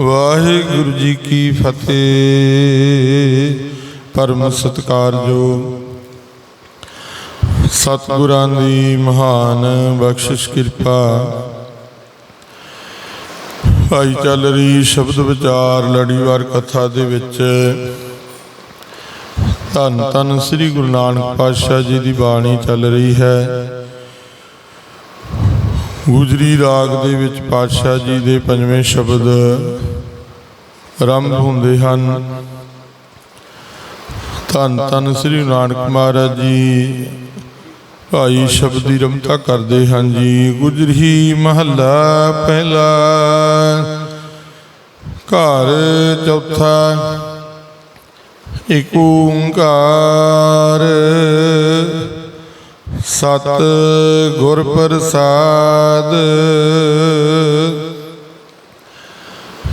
ਵਾਹਿਗੁਰੂ ਜੀ ਕੀ ਫਤਿਹ। ਪਰਮ ਸਤਿਕਾਰਯੋਗ ਸਤਿਗੁਰਾਂ ਦੀ ਮਹਾਨ ਬਖਸ਼ਿਸ਼ ਕਿਰਪਾ। ਭਾਈ ਚੱਲ ਰਹੀ ਸ਼ਬਦ ਵਿਚਾਰ ਲੜੀਵਾਰ ਕਥਾ ਦੇ ਵਿੱਚ। ਧੰਨ ਧੰਨ ਸ੍ਰੀ ਗੁਰੂ ਨਾਨਕ ਪਾਤਸ਼ਾਹ ਜੀ ਦੀ ਬਾਣੀ ਚੱਲ ਰਹੀ ਹੈ। ਗੁਜਰੀ ਰਾਗ ਦੇ ਵਿੱਚ ਪਾਤਸ਼ਾਹ ਜੀ ਦੇ ਪੰਜਵੇਂ ਸ਼ਬਦ ਆਰੰਭ ਹੁੰਦੇ ਹਨ। ਧੰਨ ਧੰਨ ਸ੍ਰੀ ਨਾਨਕ ਮਹਾਰਾਜ ਜੀ। ਭਾਈ ਸ਼ਬਦ ਦੀ ਰਮਤਾ ਕਰਦੇ ਹਨ ਜੀ। ਗੁਜਰੀ ਮਹੱਲਾ ਪਹਿਲਾ, ਘਰ ਚੌਥਾ ਏਕ ਓੰਕਾਰ। ਸਤ ਗੁਰ ਪ੍ਰਸਾਦ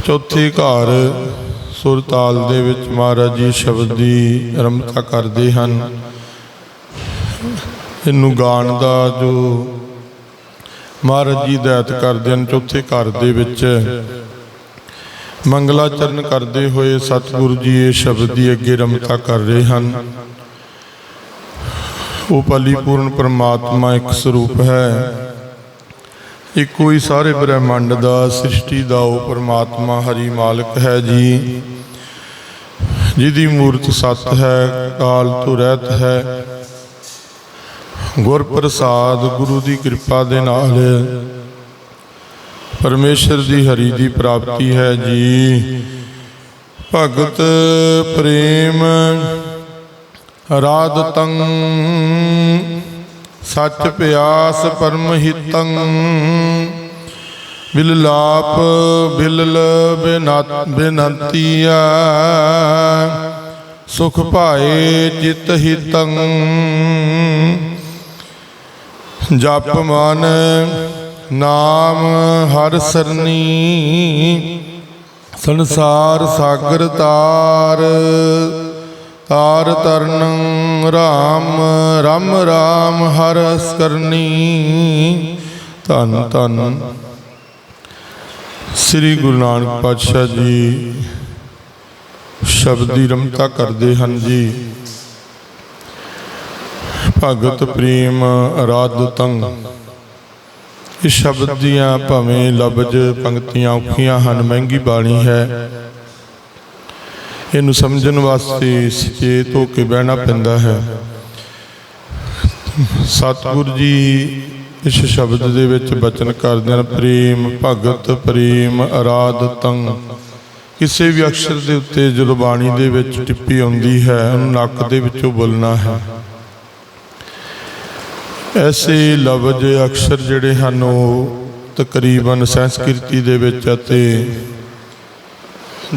ਚੌਥੇ ਘਰ ਸੁਰ ਦੇ ਵਿੱਚ ਮਹਾਰਾਜ ਜੀ ਸ਼ਬਦ ਦੀ ਰਮਤਾ ਕਰਦੇ ਹਨ। ਇਹਨੂੰ ਗਾਣ ਦਾ ਜੋ ਮਹਾਰਾਜ ਜੀ ਦਾਤ ਕਰਦੇ ਹਨ, ਚੌਥੇ ਘਰ ਦੇ ਵਿੱਚ ਮੰਗਲਾਚਰਨ ਕਰਦੇ ਹੋਏ ਸਤਿਗੁਰੂ ਜੀ ਇਹ ਸ਼ਬਦ ਦੀ ਅੱਗੇ ਰਮਤਾ ਕਰ ਰਹੇ ਹਨ। ਉਹ ਪਰਿਪੂਰਨ ਪਰਮਾਤਮਾ ਇੱਕ ਸਰੂਪ ਹੈ। ਇੱਕੋ ਹੀ ਸਾਰੇ ਬ੍ਰਹਿਮੰਡ ਦਾ ਸ੍ਰਿਸ਼ਟੀ ਦਾ ਉਹ ਪਰਮਾਤਮਾ ਹਰੀ ਮਾਲਕ ਹੈ ਜੀ। ਜਿਹਦੀ ਮੂਰਤ ਸਤ ਹੈ, ਕਾਲ ਤੋਂ ਰਹਿਤ ਹੈ। ਗੁਰ ਪ੍ਰਸਾਦ ਗੁਰੂ ਦੀ ਕਿਰਪਾ ਦੇ ਨਾਲ ਪਰਮੇਸ਼ਰ ਦੀ ਹਰੀ ਦੀ ਪ੍ਰਾਪਤੀ ਹੈ ਜੀ। ਭਗਤ ਪ੍ਰੇਮ ਰਾਧਤੰ ਸੱਚ ਪਿਆਸ ਪਰਮ ਹਿਤੰ। ਬਿਲ ਬਿਲਲ ਬੇਨੰਤੀਆ ਸੁਖ ਭਾਏ ਚਿਤ ਹਿਤੰ। ਜਪ ਮਨ ਨਾਮ ਹਰ ਸਰਨੀ। ਸੰਸਾਰ ਸਾਗਰ ਤਾਰ। ਤਾਰ ਤਰਨ ਰਾਮ, ਰਮ ਰਾਮ ਹਰ ਕਰਨੀ। ਧੰਨ ਧੰਨ। ਸ੍ਰੀ ਗੁਰੂ ਨਾਨਕ ਪਾਤਸ਼ਾਹ ਜੀ, ਸ਼ਬਦ ਦੀ ਰਮਤਾ ਕਰਦੇ ਹਨ ਜੀ। ਭਗਤ ਪ੍ਰੇਮ ਅਰਾਧਤੰ ਇਸ ਸ਼ਬਦ ਦੀਆਂ ਭਾਵੇਂ ਲਬਜ਼ ਪੰਕਤੀਆਂ ਔਖੀਆਂ ਹਨ, ਮਹਿੰਗੀ ਬਾਣੀ ਹੈ। ਇਹਨੂੰ ਸਮਝਣ ਵਾਸਤੇ ਸੁਚੇਤ ਹੋ ਕੇ ਬਹਿਣਾ ਪੈਂਦਾ ਹੈ। ਸਤਿਗੁਰੂ ਜੀ ਇਸ ਸ਼ਬਦ ਦੇ ਵਿੱਚ ਬਚਨ ਕਰਦੇ ਹਨ, ਪ੍ਰੇਮ, ਭਗਤ, ਪ੍ਰੇਮ, ਅਰਾਧਤੰ। ਕਿਸੇ ਵੀ ਅਕਸ਼ਰ ਦੇ ਉੱਤੇ ਜਦੋਂ ਬਾਣੀ ਦੇ ਵਿੱਚ ਟਿੱਪੀ ਆਉਂਦੀ ਹੈ, ਉਹਨੂੰ ਨੱਕ ਦੇ ਵਿੱਚੋਂ ਬੋਲਣਾ ਹੈ। ਐਸੇ ਲਫ਼ਜ਼ ਅਕਸ਼ਰ ਜਿਹੜੇ ਹਨ, ਉਹ ਤਕਰੀਬਨ ਸੰਸਕ੍ਰਿਤੀ ਦੇ ਵਿੱਚ ਅਤੇ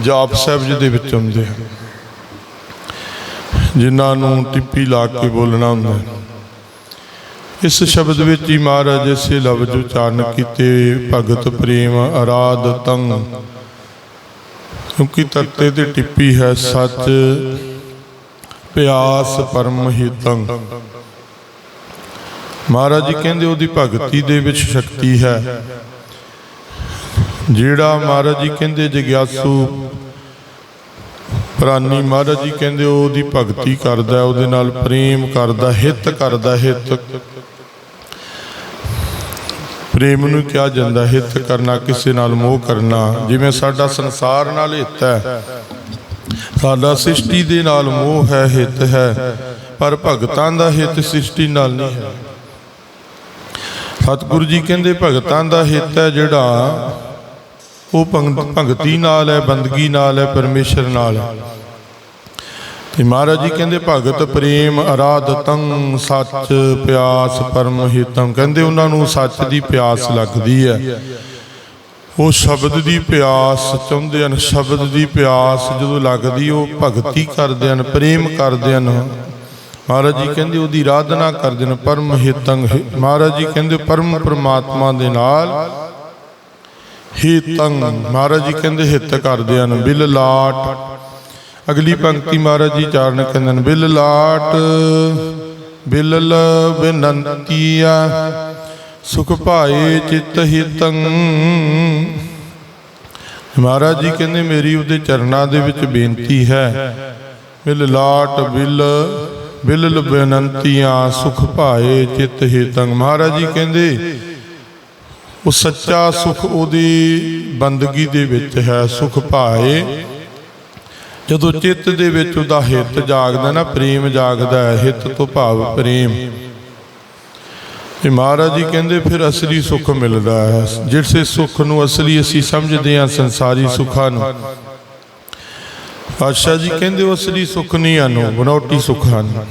ਜਾਪ ਸਾਹਿਬ ਦੇ ਵਿੱਚ ਹੁੰਦੇ ਹਨ ਜਿਨ੍ਹਾਂ ਨੂੰ ਟਿੱਪੀ ਲਾ ਕੇ ਬੋਲਣਾ ਹੁੰਦਾ ਇਸ ਸ਼ਬਦ ਵਿੱਚ ਹੀ ਮਹਾਰਾਜ ਇਸੇ ਲਫ਼ਜ਼ ਉਚਾਰਨ ਕੀਤੇ, ਭਗਤ ਪ੍ਰੇਮ ਅਰਾਧ ਤੰ ਕਿਉਂਕਿ ਤਰਤੇ ਤੇ ਟਿੱਪੀ ਹੈ ਸੱਚ, ਪਿਆਸ ਪਰਮ ਹਿਤੰ ਮਹਾਰਾਜ ਜੀ ਕਹਿੰਦੇ ਉਹਦੀ ਭਗਤੀ ਦੇ ਵਿੱਚ ਸ਼ਕਤੀ ਹੈ। ਜਿਹੜਾ ਮਹਾਰਾਜ ਜੀ ਕਹਿੰਦੇ, ਜਗਿਆਸੂ, ਪ੍ਰਾਨੀ ਮਹਾਰਾਜ ਜੀ ਕਹਿੰਦੇ, ਉਹਦੀ ਭਗਤੀ ਕਰਦਾ, ਉਹਦੇ ਨਾਲ ਪ੍ਰੇਮ ਕਰਦਾ, ਹਿੱਤ ਕਰਦਾ, ਹਿੱਤ। ਪ੍ਰੇਮ ਨੂੰ ਕਿਹਾ ਜਾਂਦਾ, ਹਿੱਤ ਕਰਨਾ, ਕਿਸੇ ਨਾਲ ਮੋਹ ਕਰਨਾ। ਜਿਵੇਂ ਸਾਡਾ ਸੰਸਾਰ ਨਾਲ ਹਿੱਤ ਹੈ, ਸਾਡਾ ਸ੍ਰਿਸ਼ਟੀ ਦੇ ਨਾਲ ਮੋਹ ਹੈ, ਹਿੱਤ ਹੈ, ਪਰ ਭਗਤਾਂ ਦਾ ਹਿੱਤ ਸ੍ਰਿਸ਼ਟੀ ਨਾਲ ਨਹੀਂ ਹੈ। ਸਤਿਗੁਰੂ ਜੀ ਕਹਿੰਦੇ, ਭਗਤਾਂ ਦਾ ਹਿੱਤ ਹੈ ਜਿਹੜਾ ਉਹ ਭੰਗ- ਭਗਤੀ ਨਾਲ ਹੈ, ਬੰਦਗੀ ਨਾਲ ਹੈ, ਪਰਮੇਸ਼ਰ ਨਾਲ ਹੈ। ਤੇ ਮਹਾਰਾਜ ਜੀ ਕਹਿੰਦੇ, ਭਗਤ ਪ੍ਰੇਮ ਅਰਾਧਤੰ ਸੱਚ ਪਿਆਸ ਪਰਮ ਹਿਤੰ। ਕਹਿੰਦੇ ਉਹਨਾਂ ਨੂੰ ਸੱਚ ਦੀ ਪਿਆਸ ਲੱਗਦੀ ਹੈ। ਉਹ ਸ਼ਬਦ ਦੀ ਪਿਆਸ ਚਾਹੁੰਦੇ ਹਨ, ਸ਼ਬਦ ਦੀ ਪਿਆਸ ਜਦੋਂ ਲੱਗਦੀ, ਉਹ ਭਗਤੀ ਕਰਦੇ ਹਨ, ਪ੍ਰੇਮ ਕਰਦੇ ਹਨ। ਮਹਾਰਾਜ ਜੀ ਕਹਿੰਦੇ, ਉਹਦੀ ਆਰਾਧਨਾ ਕਰਦੇ ਨੇ ਪਰਮ ਹਿਤੰਗ ਮਹਾਰਾਜ ਜੀ ਕਹਿੰਦੇ, ਪਰਮ ਪ੍ਰਮਾਤਮਾ ਦੇ ਨਾਲ ਹਿਤੰਗ ਮਹਾਰਾਜ ਜੀ ਕਹਿੰਦੇ ਹਿੱਤ ਕਰਦੇ ਹਨ, ਬਿਲ ਲਾਟ। ਅਗਲੀ ਪੰਕਤੀ ਮਹਾਰਾਜ ਜੀ ਚਾਰਨ ਕਹਿੰਦੇ ਨੇ ਬਿਲ ਲਾਟ ਬਿਲਲ ਬਿਨੰਤੀਆ ਸੁਖ ਭਾਏ ਚਿਤ ਹਿਤੰ ਮਹਾਰਾਜ ਜੀ ਕਹਿੰਦੇ ਮੇਰੀ ਉਹਦੇ ਚਰਨਾਂ ਦੇ ਵਿੱਚ ਬੇਨਤੀ ਹੈ, ਬਿਲ ਲਾਟ, ਬਿਲ ਬਿਲਲ ਬੇਨੰਤੀਆਂ ਸੁਖ ਭਾਏ ਚਿਤ ਹਿਤੰ ਮਹਾਰਾਜ ਜੀ ਕਹਿੰਦੇ ਉਹ ਸੱਚਾ ਸੁਖ ਉਹਦੀ ਬੰਦਗੀ ਦੇ ਵਿੱਚ ਹੈ, ਸੁਖ ਭਾਏ। ਜਦੋਂ ਚਿੱਤ ਦੇ ਵਿੱਚ ਉਹਦਾ ਹਿੱਤ ਜਾਗਦਾ ਨਾ, ਪ੍ਰੇਮ ਜਾਗਦਾ ਹੈ, ਹਿੱਤ ਤੋਂ ਭਾਵ ਪ੍ਰੇਮ। ਤੇ ਮਹਾਰਾਜ ਜੀ ਕਹਿੰਦੇ, ਫਿਰ ਅਸਲੀ ਸੁੱਖ ਮਿਲਦਾ ਹੈ। ਜਿਸੇ ਸੁੱਖ ਨੂੰ ਅਸਲੀ ਅਸੀਂ ਸਮਝਦੇ ਹਾਂ, ਸੰਸਾਰੀ ਸੁੱਖਾਂ ਨੂੰ। ਪਾਤਸ਼ਾਹ ਜੀ ਕਹਿੰਦੇ, ਉਹ ਅਸਲੀ ਸੁੱਖ ਨਹੀਂ ਹਨ, ਉਹ ਬਨੌਟੀ ਸੁੱਖ ਹਨ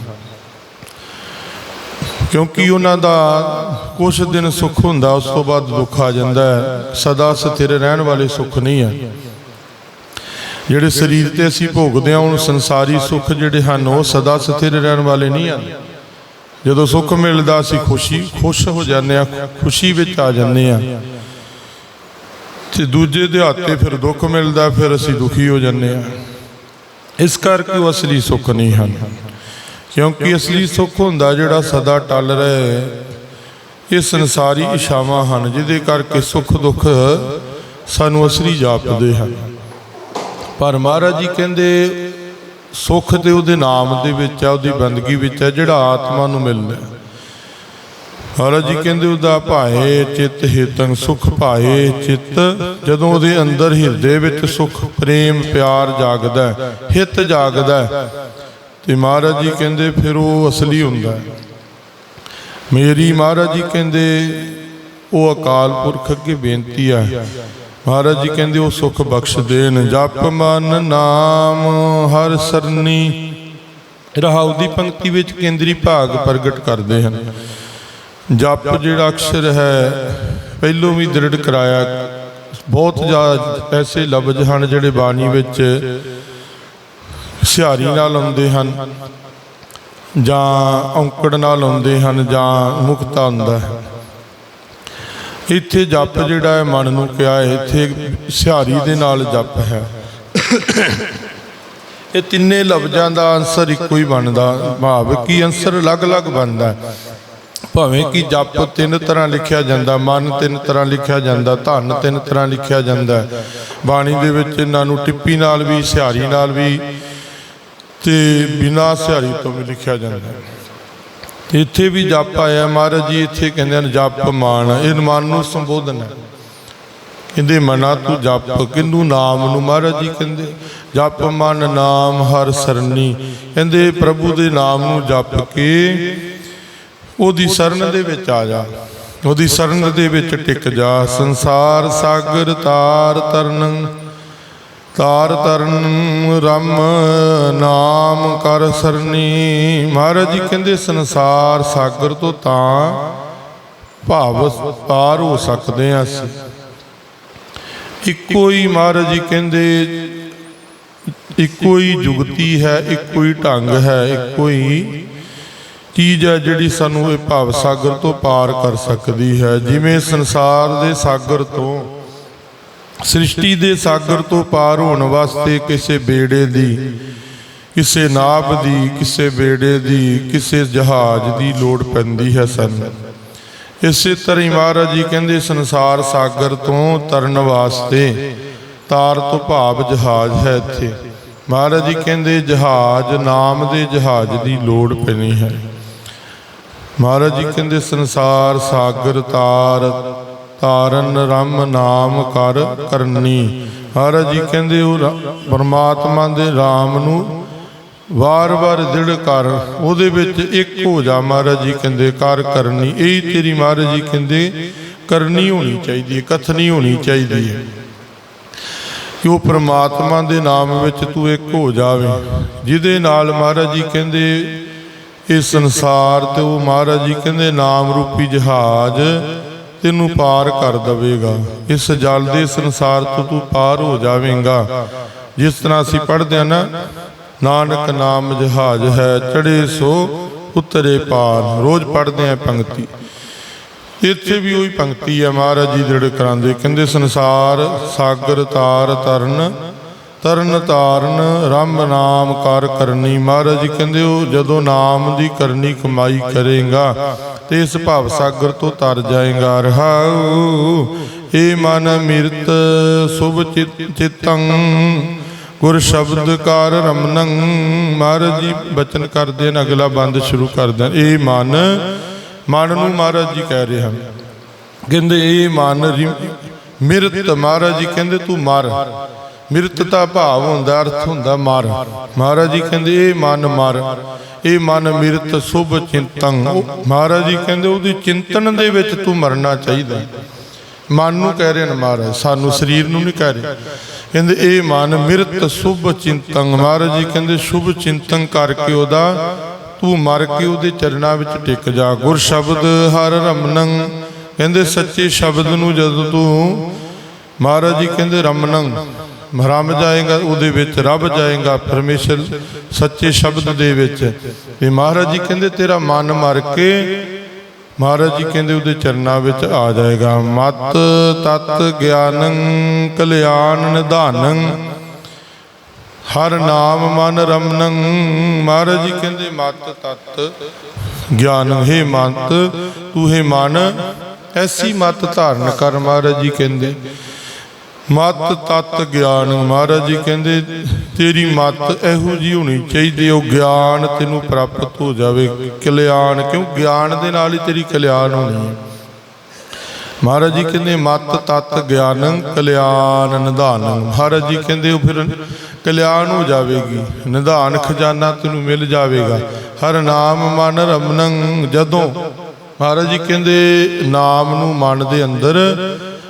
ਕਿਉਂਕਿ ਉਹਨਾਂ ਦਾ ਕੁਝ ਦਿਨ ਸੁੱਖ ਹੁੰਦਾ, ਉਸ ਤੋਂ ਬਾਅਦ ਦੁੱਖ ਆ ਜਾਂਦਾ ਹੈ। ਸਦਾ ਸਥਿਰ ਰਹਿਣ ਵਾਲੇ ਸੁੱਖ ਨਹੀਂ ਹੈ। ਜਿਹੜੇ ਸਰੀਰ ਤੇ ਅਸੀਂ ਭੋਗਦੇ ਹਾਂ ਉਹ ਸੰਸਾਰੀ ਸੁੱਖ ਜਿਹੜੇ ਹਨ, ਉਹ ਸਦਾ ਸਥਿਰ ਰਹਿਣ ਵਾਲੇ ਨਹੀਂ ਹਨ। ਜਦੋਂ ਸੁੱਖ ਮਿਲਦਾ, ਅਸੀਂ ਖੁਸ਼ੀ, ਖੁਸ਼ ਹੋ ਜਾਂਦੇ ਆ ਖੁਸ਼ੀ ਵਿੱਚ ਆ ਜਾਂਦੇ ਆ ਤੇ ਦੂਜੇ ਦੇ ਹੱਥੇ ਫਿਰ ਦੁੱਖ ਮਿਲਦਾ, ਫਿਰ ਅਸੀਂ ਦੁਖੀ ਹੋ ਜਾਂਦੇ ਆ ਇਸ ਕਰਕੇ ਉਹ ਅਸਲੀ ਸੁੱਖ ਨਹੀਂ ਹਨ। ਕਿਉਂਕਿ ਅਸਲੀ ਸੁੱਖ ਹੁੰਦਾ ਜਿਹੜਾ ਸਦਾ ਟਲ ਰਹੇ। ਇਹ ਸੰਸਾਰੀ ਇਸ਼ਾਵਾਂ ਹਨ ਜਿਹਦੇ ਕਰਕੇ ਸੁੱਖ ਦੁੱਖ ਸਾਨੂੰ ਅਸਲੀ ਜਾਪਦੇ ਹਨ। ਪਰ ਮਹਾਰਾਜ ਜੀ ਕਹਿੰਦੇ ਸੁੱਖ ਤੇ ਉਹਦੇ ਨਾਮ ਦੇ ਵਿੱਚ ਆ ਉਹਦੀ ਬੰਦਗੀ ਵਿੱਚ ਆ ਜਿਹੜਾ ਆਤਮਾ ਨੂੰ ਮਿਲਦਾ। ਮਹਾਰਾਜ ਜੀ ਕਹਿੰਦੇ ਉਹਦਾ ਭਾਏ ਚਿੱਤ ਹਿਤੰ ਸੁਖ ਭਾਏ ਚਿੱਤ। ਜਦੋਂ ਉਹਦੇ ਅੰਦਰ ਹਿਰਦੇ ਵਿੱਚ ਸੁਖ ਪ੍ਰੇਮ ਪਿਆਰ ਜਾਗਦਾ ਹਿੱਤ ਜਾਗਦਾ ਤੇ ਮਹਾਰਾਜ ਜੀ ਕਹਿੰਦੇ ਫਿਰ ਉਹ ਅਸਲੀ ਹੁੰਦਾ ਮੇਰੀ ਮਹਾਰਾਜ ਜੀ ਕਹਿੰਦੇ, ਉਹ ਅਕਾਲ ਪੁਰਖ ਅੱਗੇ ਬੇਨਤੀ ਹੈ। ਮਹਾਰਾਜ ਜੀ ਕਹਿੰਦੇ, ਉਹ ਸੁਖ ਬਖਸ਼ ਦੇਣ। ਜਪ ਮਨ ਨਾਮ ਹਰ ਸਰਨੀ। ਰਹਾਉ ਦੀ ਪੰਕਤੀ ਵਿੱਚ ਕੇਂਦਰੀ ਭਾਗ ਪ੍ਰਗਟ ਕਰਦੇ ਹਨ। ਜਪ ਜਿਹੜਾ ਅਕਸ਼ਰ ਹੈ, ਪਹਿਲੋਂ ਵੀ ਦ੍ਰਿੜ ਕਰਾਇਆ। ਬਹੁਤ ਜ਼ਿਆਦਾ ਐਸੇ ਲਫ਼ਜ਼ ਹਨ ਜਿਹੜੇ ਬਾਣੀ ਵਿੱਚ। ਸਿਹਾਰੀ ਨਾਲ ਆਉਂਦੇ ਹਨ ਜਾਂ ਔਂਕੜ ਨਾਲ ਆਉਂਦੇ ਹਨ ਜਾਂ ਮੁਕਤਾ ਹੁੰਦਾ ਹੈ। ਇੱਥੇ ਜਪ ਜਿਹੜਾ ਹੈ ਮਨ ਨੂੰ ਕਿਹਾ ਹੈ, ਇੱਥੇ ਸਿਹਾਰੀ ਦੇ ਨਾਲ ਜਪ ਹੈ। ਇਹ ਤਿੰਨੇ ਲਫ਼ਜ਼ਾਂ ਦਾ ਅੰਸਰ ਇੱਕੋ ਹੀ ਬਣਦਾ, ਭਾਵ ਕੀ ਅੰਸਰ ਅਲੱਗ-ਅਲੱਗ ਬਣਦਾ ਭਾਵੇਂ ਕਿ ਜਪ ਤਿੰਨ ਤਰ੍ਹਾਂ ਲਿਖਿਆ ਜਾਂਦਾ, ਮਨ ਤਿੰਨ ਤਰ੍ਹਾਂ ਲਿਖਿਆ ਜਾਂਦਾ, ਧਨ ਤਿੰਨ ਤਰ੍ਹਾਂ ਲਿਖਿਆ ਜਾਂਦਾ ਬਾਣੀ ਦੇ ਵਿੱਚ ਇਹਨਾਂ ਨੂੰ ਟਿੱਪੀ ਨਾਲ ਵੀ ਸਿਹਾਰੀ ਨਾਲ ਵੀ ਤੇ ਬਿਨਾਂ ਸਿਹਾਰੀ ਤੋਂ ਵੀ ਲਿਖਿਆ ਜਾਂਦਾ ਹੈ। ਤੇ ਇੱਥੇ ਵੀ ਜਪ ਆਇਆ, ਮਹਾਰਾਜ ਜੀ, ਇੱਥੇ ਕਹਿੰਦੇ ਹਨ, ਜਪ ਮਾਨ, ਇਹ ਮਨ ਨੂੰ ਸੰਬੋਧਨ ਹੈ। ਕਹਿੰਦੇ, ਮਨਾ ਤੂੰ ਜਪ, ਕਿੰਨੂ ਨਾਮ ਨੂੰ ਮਹਾਰਾਜ ਜੀ ਕਹਿੰਦੇ, ਜਪ ਮਨ ਨਾਮ ਹਰ ਸਰਨੀ। ਕਹਿੰਦੇ, ਪ੍ਰਭੂ ਦੇ ਨਾਮ ਨੂੰ ਜਪ ਕੇ ਉਹਦੀ ਸ਼ਰਨ ਦੇ ਵਿੱਚ ਆ ਜਾ। ਉਹਦੀ ਸ਼ਰਨ ਦੇ ਵਿੱਚ ਟਿਕ ਜਾ। ਸੰਸਾਰ ਸਾਗਰ ਤਾਰ ਤਰਨ ਤਾਰ ਤਰਨ ਰਮ ਨਾਮ ਕਰ ਸਰਨੀ। ਮਹਾਰਾਜ ਜੀ ਕਹਿੰਦੇ, ਸੰਸਾਰ ਸਾਗਰ ਤੋਂ ਤਾਂ ਭਾਵ ਪਾਰ ਹੋ ਸਕਦੇ ਹਾਂ ਅਸੀਂ। ਇੱਕੋ ਹੀ ਮਹਾਰਾਜ ਜੀ ਕਹਿੰਦੇ, ਇੱਕੋ ਹੀ ਜੁਗਤੀ ਹੈ, ਇੱਕੋ ਹੀ ਢੰਗ ਹੈ, ਇੱਕੋ ਹੀ ਚੀਜ਼ ਹੈ ਜਿਹੜੀ ਸਾਨੂੰ ਇਹ ਭਾਵ ਸਾਗਰ ਤੋਂ ਪਾਰ ਕਰ ਸਕਦੀ ਹੈ। ਜਿਵੇਂ ਸੰਸਾਰ ਦੇ ਸਾਗਰ ਤੋਂ ਸ੍ਰਿਸ਼ਟੀ ਦੇ ਸਾਗਰ ਤੋਂ ਪਾਰ ਹੋਣ ਵਾਸਤੇ ਕਿਸੇ ਬੇੜੇ ਦੀ, ਕਿਸੇ ਨਾਭ ਦੀ, ਕਿਸੇ ਬੇੜੇ ਦੀ, ਕਿਸੇ ਜਹਾਜ਼ ਦੀ ਲੋੜ ਪੈਂਦੀ ਹੈ ਸਾਨੂੰ। ਇਸੇ ਤਰ੍ਹਾਂ ਹੀ ਮਹਾਰਾਜ ਜੀ ਕਹਿੰਦੇ, ਸੰਸਾਰ ਸਾਗਰ ਤੋਂ ਤਰਨ ਵਾਸਤੇ ਤਾਰ ਤੋਂ ਭਾਵ ਜਹਾਜ਼ ਹੈ ਇੱਥੇ। ਮਹਾਰਾਜ ਜੀ ਕਹਿੰਦੇ, ਜਹਾਜ਼ ਨਾਮ ਦੇ ਜਹਾਜ਼ ਦੀ ਲੋੜ ਪੈਣੀ ਹੈ। ਮਹਾਰਾਜ ਜੀ ਕਹਿੰਦੇ, ਸੰਸਾਰ ਸਾਗਰ ਤਾਰ ਤਾਰਨ ਰਮ ਨਾਮ ਕਰ ਕਰਨੀ। ਮਹਾਰਾਜ ਜੀ ਕਹਿੰਦੇ, ਉਹ ਪਰਮਾਤਮਾ ਦੇ ਰਾਮ ਨੂੰ ਵਾਰ-ਵਾਰ ਦ੍ਰਿੜ ਕਰ, ਉਹਦੇ ਵਿੱਚ ਇੱਕ ਹੋ ਜਾ। ਮਹਾਰਾਜ ਜੀ ਕਹਿੰਦੇ, ਕਰ ਕਰਨੀ। ਇਹੀ ਤੇਰੀ ਮਹਾਰਾਜ ਜੀ ਕਹਿੰਦੇ, ਕਰਨੀ ਹੋਣੀ ਚਾਹੀਦੀ ਹੈ, ਕਥਨੀ ਹੋਣੀ ਚਾਹੀਦੀ ਹੈ। ਕਿ ਉਹ ਪ੍ਰਮਾਤਮਾ ਦੇ ਨਾਮ ਵਿੱਚ ਤੂੰ ਇੱਕ ਹੋ ਜਾਵੇਂ। ਜਿਹਦੇ ਨਾਲ ਮਹਾਰਾਜ ਜੀ ਕਹਿੰਦੇ, ਇਹ ਸੰਸਾਰ ਤੇ ਉਹ ਮਹਾਰਾਜ ਜੀ ਕਹਿੰਦੇ, ਨਾਮ ਰੂਪੀ ਜਹਾਜ਼ ਤੈਨੂੰ ਪਾਰ ਕਰ ਦਵੇਗਾ। ਇਸ ਜਲ ਦੇ ਸੰਸਾਰ ਤੋਂ ਤੂੰ ਪਾਰ ਹੋ ਜਾਵੇਂਗਾ। ਜਿਸ ਤਰ੍ਹਾਂ ਅਸੀਂ ਪੜ੍ਹਦੇ ਹਾਂ ਨਾ, ਨਾਨਕ ਨਾਮ ਜਹਾਜ਼ ਹੈ ਚੜੇ ਸੋ ਉਤਰੇ ਪਾਰ। ਰੋਜ਼ ਪੜ੍ਹਦੇ ਆ ਪੰਕਤੀ। ਇੱਥੇ ਵੀ ਉਹੀ ਪੰਕਤੀ ਹੈ, ਮਹਾਰਾਜ ਜੀ ਜਿਹੜੇ ਕਰਾਉਂਦੇ। ਕਹਿੰਦੇ ਸੰਸਾਰ ਸਾਗਰ ਤਾਰ ਤਰਨ ਤਰਨ ਤਾਰਨ ਰੰਮ ਨਾਮ ਕਰ ਕਰਨੀ ਮਹਾਰਾਜ ਜੀ ਕਹਿੰਦੇ ਉਹ ਜਦੋਂ ਨਾਮ ਦੀ ਕਰਨੀ ਕਮਾਈ ਕਰੇਗਾ, ਤੇ ਇਸ ਭਵ ਸਾਗਰ ਤੋਂ ਤਰ ਜਾਏਗਾ। ਰਹਾਉ, ਏ ਮਨ ਮਿਰਤ ਸੁਭ ਚਿਤੰ ਗੁਰ ਸ਼ਬਦ ਕਰ ਰਮਨੰ। ਮਹਾਰਾਜ ਜੀ ਬਚਨ ਕਰਦੇ ਨੇ, ਅਗਲਾ ਬੰਦ ਸ਼ੁਰੂ ਕਰਦੇ ਹਨ ਇਹ ਮਨ ਮਨ ਨੂੰ ਮਹਾਰਾਜ ਜੀ ਕਹਿ ਰਹੇ ਹਨ। ਕਹਿੰਦੇ ਇਹ ਮਨ ਰਿ- ਮਿਰਤ, ਮਹਾਰਾਜ ਜੀ ਕਹਿੰਦੇ, ਤੂੰ ਮਰ। ਮਿਰਤ ਦਾ ਭਾਵ ਹੁੰਦਾ, ਅਰਥ ਹੁੰਦਾ ਮਰ। ਮਹਾਰਾਜ ਜੀ ਕਹਿੰਦੇ, ਇਹ ਮਨ ਮਰ। ਇਹ ਮਨ ਮਿਰਤ ਸੁਭ ਚਿੰਤਨ ਮਹਾਰਾਜ ਜੀ ਕਹਿੰਦੇ, ਉਹਦੀ ਚਿੰਤਨ ਦੇ ਵਿੱਚ ਤੂੰ ਮਰਨਾ ਚਾਹੀਦਾ ਮਨ ਨੂੰ ਕਹਿ ਰਹੇ ਨੇ ਮਹਾਰਾਜ, ਸਾਨੂੰ ਸਰੀਰ ਨੂੰ ਨਹੀਂ ਕਹਿ ਰਹੇ। ਕਹਿੰਦੇ, ਇਹ ਮਨ ਮਿਰਤ ਸੁਭ ਚਿੰਤਨ ਮਹਾਰਾਜ ਜੀ ਕਹਿੰਦੇ, ਸ਼ੁਭ ਚਿੰਤਨ ਕਰਕੇ ਉਹਦਾ, ਤੂੰ ਮਰ ਕੇ ਉਹਦੇ ਚਰਨਾਂ ਵਿੱਚ ਟਿਕ ਜਾ। ਗੁਰ ਸ਼ਬਦ ਹਰ ਰਮਨੰ। ਕਹਿੰਦੇ, ਸੱਚੇ ਸ਼ਬਦ ਨੂੰ ਜਦੋਂ ਤੂੰ, ਮਹਾਰਾਜ ਜੀ ਕਹਿੰਦੇ, ਰਮਨੰ। ਰਮ ਜਾਏਗਾ, ਉਹਦੇ ਵਿੱਚ ਰੱਬ ਜਾਏਗਾ, ਪਰਮੇਸ਼ਰ ਸੱਚੇ ਸ਼ਬਦ ਦੇ ਵਿੱਚ। ਤੇ ਮਹਾਰਾਜ ਜੀ ਕਹਿੰਦੇ, ਤੇਰਾ ਮਨ ਮਰ ਕੇ ਮਹਾਰਾਜ ਜੀ ਕਹਿੰਦੇ, ਉਹਦੇ ਚਰਨਾਂ ਵਿੱਚ ਆ ਜਾਏਗਾ। ਮਤ ਤਤ ਗਿਆਨੰ ਕਲਿਆਣ ਨਿਧਾਨੰ, ਹਰ ਨਾਮ ਮਨ ਰਮਨੰ। ਮਹਾਰਾਜ ਜੀ ਕਹਿੰਦੇ, ਮਤ ਤਤ ਗਿਆਨ, ਹੈ ਮਤ, ਤੂੰ ਹੈ ਮਨ, ਐਸੀ ਮਤ ਧਾਰਨ ਕਰ। ਮਹਾਰਾਜ ਜੀ ਕਹਿੰਦੇ ਮਤ ਤਤ ਗਿਆਨ ਮਹਾਰਾਜ ਜੀ ਕਹਿੰਦੇ, ਤੇਰੀ ਮਤ ਇਹੋ ਜੀ ਹੋਣੀ ਚਾਹੀਦੀ ਉਹ ਗਿਆਨ ਤੈਨੂੰ ਪ੍ਰਾਪਤ ਹੋ ਜਾਵੇ। ਕਲਿਆਣ, ਕਿਉਂ? ਗਿਆਨ ਦੇ ਨਾਲ ਹੀ ਤੇਰੀ ਕਲਿਆਣ ਹੋਣੀ ਹੈ। ਮਹਾਰਾਜ ਜੀ ਕਹਿੰਦੇ, ਮਤ ਤਤ ਗਿਆਨੰ, ਕਲਿਆਣ ਨਿਧਾਨੰ। ਮਹਾਰਾਜ ਜੀ ਕਹਿੰਦੇ, ਉਹ ਫਿਰ ਕਲਿਆਣ ਹੋ ਜਾਵੇਗੀ। ਨਿਧਾਨ ਖਜ਼ਾਨਾ ਤੈਨੂੰ ਮਿਲ ਜਾਵੇਗਾ। ਹਰ ਨਾਮ ਮਨ ਰਮਨੰ ਜਦੋਂ। ਮਹਾਰਾਜ ਜੀ ਕਹਿੰਦੇ, ਨਾਮ ਨੂੰ ਮਨ ਦੇ ਅੰਦਰ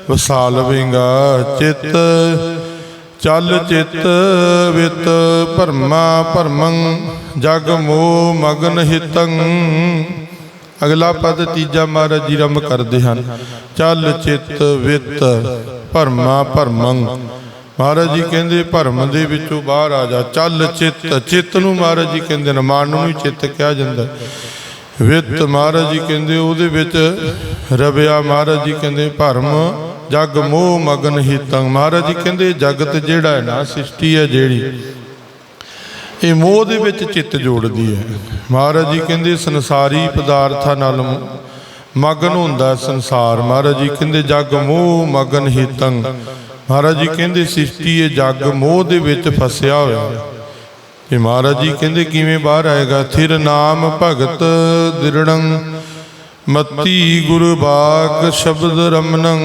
ਵਸਾ ਲਵੇਂਗਾ ਚਿੱਤ, ਚੱਲ ਚਿੱਤ ਵਿਤ ਭਰਮਾ ਭਰਮੰ, ਜਗ ਮੋਹ ਮਗਨ ਹਿਤੰ। ਅਗਲਾ ਪਦ ਤੀਜਾ ਮਹਾਰਾਜ ਜੀ ਰੰਭ ਕਰਦੇ ਹਨ। ਚੱਲ ਚਿੱਤ ਵਿਤ ਭਰਮਾ ਭਰਮੰ। ਮਹਾਰਾਜ ਜੀ ਕਹਿੰਦੇ ਭਰਮ ਦੇ ਵਿੱਚੋਂ ਬਾਹਰ ਆ ਜਾ। ਚੱਲ ਚਿੱਤ ਚਿੱਤ ਨੂੰ ਮਹਾਰਾਜ ਜੀ ਕਹਿੰਦੇ ਨੇ, ਮਨ ਨੂੰ ਹੀ ਚਿੱਤ ਕਿਹਾ ਜਾਂਦਾ ਵਿਤ ਮਹਾਰਾਜ ਜੀ ਕਹਿੰਦੇ ਉਹਦੇ ਵਿੱਚ ਰਵਿਆ ਮਹਾਰਾਜ ਜੀ ਕਹਿੰਦੇ ਭਰਮ ਜਗ ਮੋਹ ਮਗਨ ਹੀ ਤੰਗ ਮਹਾਰਾਜ ਜੀ ਕਹਿੰਦੇ, ਜਗਤ ਜਿਹੜਾ ਹੈ ਨਾ, ਸ੍ਰਿਸ਼ਟੀ ਹੈ ਜਿਹੜੀ। ਇਹ ਮੋਹ ਦੇ ਵਿੱਚ ਚਿੱਤ ਜੋੜਦੀ ਹੈ। ਮਹਾਰਾਜ ਜੀ ਕਹਿੰਦੇ, ਸੰਸਾਰੀ ਪਦਾਰਥਾਂ ਨਾਲ ਮਗਨ ਹੁੰਦਾ ਸੰਸਾਰ। ਮਹਾਰਾਜ ਜੀ ਕਹਿੰਦੇ, ਜਗ ਮੋਹ ਮਗਨ ਹੀ ਤੰਗ ਮਹਾਰਾਜ ਜੀ ਕਹਿੰਦੇ, ਸ੍ਰਿਸ਼ਟੀ ਇਹ ਜਗ ਮੋਹ ਦੇ ਵਿੱਚ ਫਸਿਆ ਹੋਇਆ ਹੈ। ਤੇ ਮਹਾਰਾਜ ਜੀ ਕਹਿੰਦੇ, ਕਿਵੇਂ ਬਾਹਰ ਆਏਗਾ? ਥਿਰ ਨਾਮ ਭਗਤ ਦਿਰੜੰ ਮਤੀ ਗੁਰ ਸ਼ਬਦ ਰਮਨੰ।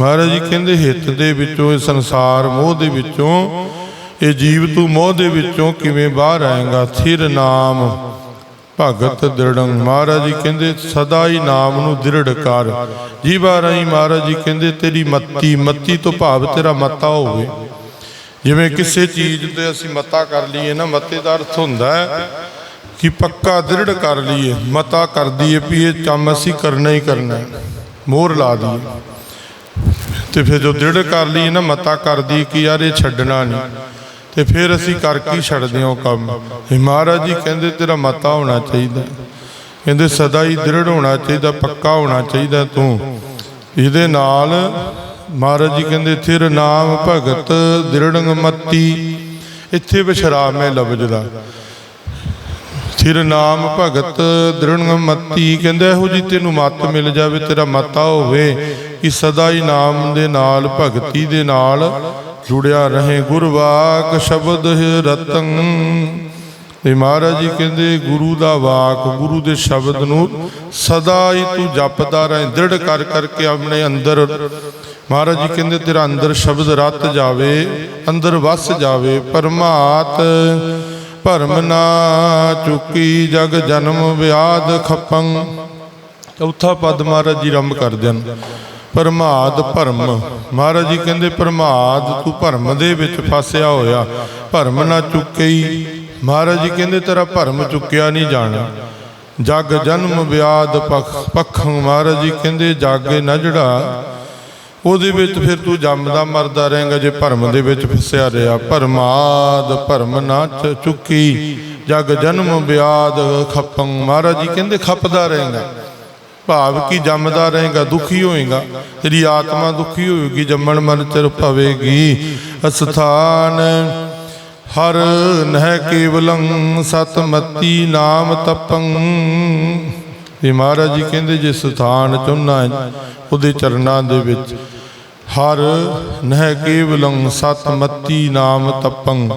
ਮਹਾਰਾਜ ਜੀ ਕਹਿੰਦੇ, ਹਿੱਤ ਦੇ ਵਿੱਚੋਂ, ਇਹ ਸੰਸਾਰ ਮੋਹ ਦੇ ਵਿੱਚੋਂ, ਇਹ ਜੀਵ ਤੂੰ ਮੋਹ ਦੇ ਵਿੱਚੋਂ ਕਿਵੇਂ ਬਾਹਰ ਆਏਗਾ? ਥਿਰ ਨਾਮ ਭਗਤ ਦ੍ਰਿੜੰ। ਮਹਾਰਾਜ ਜੀ ਕਹਿੰਦੇ, ਸਦਾ ਹੀ ਨਾਮ ਨੂੰ ਦ੍ਰਿੜ ਕਰ। ਜੀਵਾ ਰਾਈ ਮਹਾਰਾਜ ਜੀ ਕਹਿੰਦੇ, ਤੇਰੀ ਮੱਤੀ ਮੱਤੀ ਤੋਂ ਭਾਵ ਤੇਰਾ ਮਤਾ ਹੋਵੇ। ਜਿਵੇਂ ਕਿਸੇ ਚੀਜ਼ ਤੇ ਅਸੀਂ ਮਤਾ ਕਰ ਲਈਏ ਨਾ, ਮਤੇ ਦਾ ਅਰਥ ਹੁੰਦਾ ਹੈ ਕਿ ਪੱਕਾ ਦ੍ਰਿੜ ਕਰ ਲਈਏ, ਮਤਾ ਕਰ ਦਈਏ ਵੀ ਇਹ ਕੰਮ ਅਸੀਂ ਕਰਨਾ ਹੀ ਕਰਨਾ ਹੈ। ਮੋਹਰ ਲਾ ਦਈਏ। ਤੇ ਫਿਰ ਜੋ ਦ੍ਰਿੜ ਕਰ ਲਈਏ ਨਾ, ਮਤਾ ਕਰਦੀ ਕਿ ਯਾਰ ਇਹ ਛੱਡਣਾ ਨਹੀਂ। ਤੇ ਫਿਰ ਅਸੀਂ ਕਰ ਕੀ ਛੱਡਦੇ ਹਾਂ ਉਹ ਕੰਮ? ਮਹਾਰਾਜ ਜੀ ਕਹਿੰਦੇ ਤੇਰਾ ਮਤਾ ਹੋਣਾ ਚਾਹੀਦਾ। ਕਹਿੰਦੇ ਸਦਾ ਹੀ ਦ੍ਰਿੜ ਹੋਣਾ ਚਾਹੀਦਾ, ਪੱਕਾ ਹੋਣਾ ਚਾਹੀਦਾ ਤੂੰ। ਇਹਦੇ ਨਾਲ ਮਹਾਰਾਜ ਜੀ ਕਹਿੰਦੇ ਥਿਰ ਨਾਮ ਭਗਤ ਦ੍ਰਿੜੰਗ ਮਤੀ ਇੱਥੇ ਵਿਸ਼ਰਾਮ ਹੈ ਲਫ਼ਜ਼ ਦਾ। ਥਿਰ ਨਾਮ ਭਗਤ ਦ੍ਰਿੜੰਗ ਮਤੀ ਕਹਿੰਦੇ, ਇਹੋ ਜੀ ਤੈਨੂੰ ਮਤ ਮਿਲ ਜਾਵੇ, ਤੇਰਾ ਮਤਾ ਹੋਵੇ ਕਿ ਸਦਾ ਹੀ ਨਾਮ ਦੇ ਨਾਲ, ਭਗਤੀ ਦੇ ਨਾਲ ਜੁੜਿਆ ਰਹੇ। ਗੁਰਵਾਕ ਸ਼ਬਦ ਹੈ ਰਤਨ। ਤੇ ਮਹਾਰਾਜ ਜੀ ਕਹਿੰਦੇ, ਗੁਰੂ ਦਾ ਵਾਕ, ਗੁਰੂ ਦੇ ਸ਼ਬਦ ਨੂੰ ਸਦਾ ਹੀ ਤੂੰ ਜਪਦਾ ਰਹੇ ਦ੍ਰਿੜ ਕਰ ਕਰਕੇ ਆਪਣੇ ਅੰਦਰ। ਮਹਾਰਾਜ ਜੀ ਕਹਿੰਦੇ, ਤੇਰਾ ਅੰਦਰ ਸ਼ਬਦ ਰਤ ਜਾਵੇ, ਅੰਦਰ ਵਸ ਜਾਵੇ, ਪਰਮਾਤ ਭਰਮ ਨਾ ਚੁੱਕੀ ਜਗ ਜਨਮ ਵਿਆਦ ਖਪੰ। ਚੌਥਾ ਪਦ ਮਹਾਰਾਜ ਜੀ ਰੰਭ ਕਰਦੇ ਹਨ ਪਰਮਾਦ ਭਰਮ। ਮਹਾਰਾਜ ਜੀ ਕਹਿੰਦੇ, ਪਰਮਾਦ, ਤੂੰ ਭਰਮ ਦੇ ਵਿੱਚ ਫਸਿਆ ਹੋਇਆ। ਭਰਮ ਨਾ ਚੁੱਕਈ। ਮਹਾਰਾਜ ਜੀ ਕਹਿੰਦੇ, ਤੇਰਾ ਭਰਮ ਚੁੱਕਿਆ ਨਹੀਂ ਜਾਣਾ। ਜਗ ਜਨਮ ਵਿਆਦ ਪਖ ਪਖੰ ਮਹਾਰਾਜ ਜੀ ਕਹਿੰਦੇ, ਜਾਗੇ ਨਾ ਜਿਹੜਾ ਉਹਦੇ ਵਿੱਚ ਫਿਰ ਤੂੰ ਜੰਮਦਾ ਮਰਦਾ ਰਹੇਗਾ ਜੇ ਭਰਮ ਦੇ ਵਿੱਚ ਫਸਿਆ ਰਿਹਾ। ਭਰਮਾਦ ਭਰਮ ਨਾ ਚੁੱਕੀ। ਜਗ ਜਨਮ ਵਿਆਦ ਖਪੰ। ਮਹਾਰਾਜ ਜੀ ਕਹਿੰਦੇ ਖਪਦਾ ਰਹੇਗਾ। ਭਾਵ ਕੀ ਜੰਮਦਾ ਰਹੇਗਾ ਦੁਖੀ ਹੋਏਗਾ। ਤੇਰੀ ਆਤਮਾ ਦੁਖੀ ਹੋਏਗੀ ਜੰਮਣ ਮਨ ਚਿਰ ਭਵੇਗੀ ਅਸਥਾਨ ਹਰ ਨਹਿ ਕੇਵਲੰ ਸਤਮਤੀ ਨਾਮ ਤਪੰ। ਇਹ ਮਹਾਰਾਜ ਜੀ ਕਹਿੰਦੇ ਜੇ ਸਥਾਨ ਚੁਣਨਾ ਉਹਦੇ ਚਰਨਾਂ ਦੇ ਵਿੱਚ ਹਰ ਨਹਿ ਕੇਵਲੰ ਸਤਮਤੀ ਨਾਮ ਤਪੰ।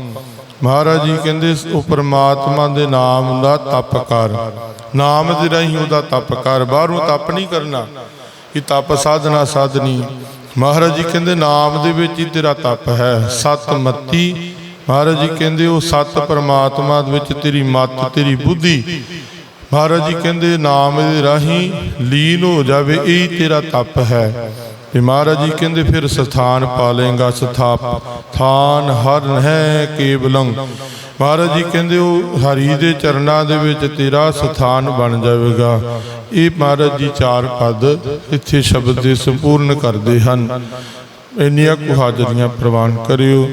ਮਹਾਰਾਜ ਜੀ ਕਹਿੰਦੇ, ਉਹ ਪ੍ਰਮਾਤਮਾ ਦੇ ਨਾਮ ਦਾ ਤਪ ਕਰ। ਨਾਮ ਦੇ ਰਾਹੀਂ ਉਹਦਾ ਤਪ ਕਰ। ਬਾਹਰੋਂ ਤਪ ਨਹੀਂ ਕਰਨਾ, ਇਹ ਤਪ ਸਾਧਨਾ ਸਾਧਨੀ। ਮਹਾਰਾਜ ਜੀ ਕਹਿੰਦੇ, ਨਾਮ ਦੇ ਵਿੱਚ ਹੀ ਤੇਰਾ ਤਪ ਹੈ ਸਤਮਤੀ ਮਹਾਰਾਜ ਜੀ ਕਹਿੰਦੇ, ਉਹ ਸਤ ਪਰਮਾਤਮਾ ਦੇ ਵਿੱਚ ਤੇਰੀ ਮਤ, ਤੇਰੀ ਬੁੱਧੀ। ਮਹਾਰਾਜ ਜੀ ਕਹਿੰਦੇ, ਨਾਮ ਦੇ ਰਾਹੀਂ ਲੀਨ ਹੋ ਜਾਵੇ, ਇਹ ਤੇਰਾ ਤਪ ਹੈ। ਤੇ ਮਹਾਰਾਜ ਜੀ ਕਹਿੰਦੇ ਫਿਰ ਸਥਾਨ ਪਾਲੇਗਾ ਸਥਾਪ। ਥਾਨ ਹਰ ਹੈ ਕੇਵਲੰ। ਮਹਾਰਾਜ ਜੀ ਕਹਿੰਦੇ ਉਹ ਹਰੀ ਦੇ ਚਰਨਾਂ ਦੇ ਵਿੱਚ ਤੇਰਾ ਸਥਾਨ ਬਣ ਜਾਵੇਗਾ। ਇਹ ਮਹਾਰਾਜ ਜੀ ਚਾਰ ਪਦ ਇੱਥੇ ਸ਼ਬਦ ਦੇ ਸੰਪੂਰਨ ਕਰਦੇ ਹਨ। ਇੰਨੀਆਂ ਕੁ ਹਾਜ਼ਰੀਆਂ ਪ੍ਰਵਾਨ ਕਰਿਓ।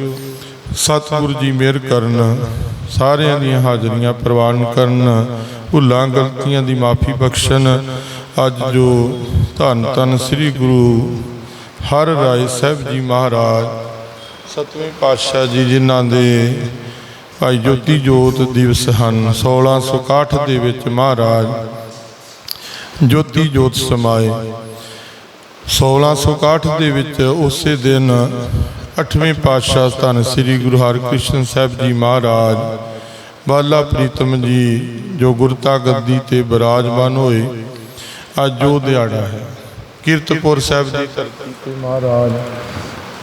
ਸਤਿਗੁਰੂ ਜੀ ਮਿਹਰ ਕਰਨ, ਸਾਰਿਆਂ ਦੀਆਂ ਹਾਜ਼ਰੀਆਂ ਪ੍ਰਵਾਨ ਕਰਨ, ਭੁੱਲਾਂ ਗਲਤੀਆਂ ਦੀ ਮਾਫੀ ਬਖਸ਼ਣ। ਅੱਜ ਜੋ ਧੰਨ ਧੰਨ ਸ੍ਰੀ ਗੁਰੂ ਹਰ ਰਾਏ ਸਾਹਿਬ ਜੀ ਮਹਾਰਾਜ। ਸਤਵੇਂ ਪਾਤਸ਼ਾਹ ਜੀ ਜਿਨ੍ਹਾਂ ਦੇ ਭਾਈ ਜੋਤੀ ਜੋਤ ਦਿਵਸ ਹਨ 1661 ਦੇ ਵਿੱਚ ਮਹਾਰਾਜ ਜੋਤੀ ਜੋਤ ਸਮਾਏ। 1661 ਦੇ ਵਿੱਚ ਉਸੇ ਦਿਨ ਅੱਠਵੇਂ ਪਾਤਸ਼ਾਹ ਧੰਨ ਸ੍ਰੀ ਗੁਰੂ ਹਰਿਕ੍ਰਿਸ਼ਨ ਸਾਹਿਬ ਜੀ ਮਹਾਰਾਜ ਬਾਲਾ ਪ੍ਰੀਤਮ ਜੀ ਜੋ ਗੁਰਤਾ ਗੱਦੀ ਤੇ ਬਿਰਾਜਮਾਨ ਹੋਏ, ਅੱਜ ਉਹ ਦਿਹਾੜਾ ਹੈ। ਕੀਰਤਪੁਰ ਸਾਹਿਬ ਦੀ ਧਰਤੀ ਤੇ ਮਹਾਰਾਜ।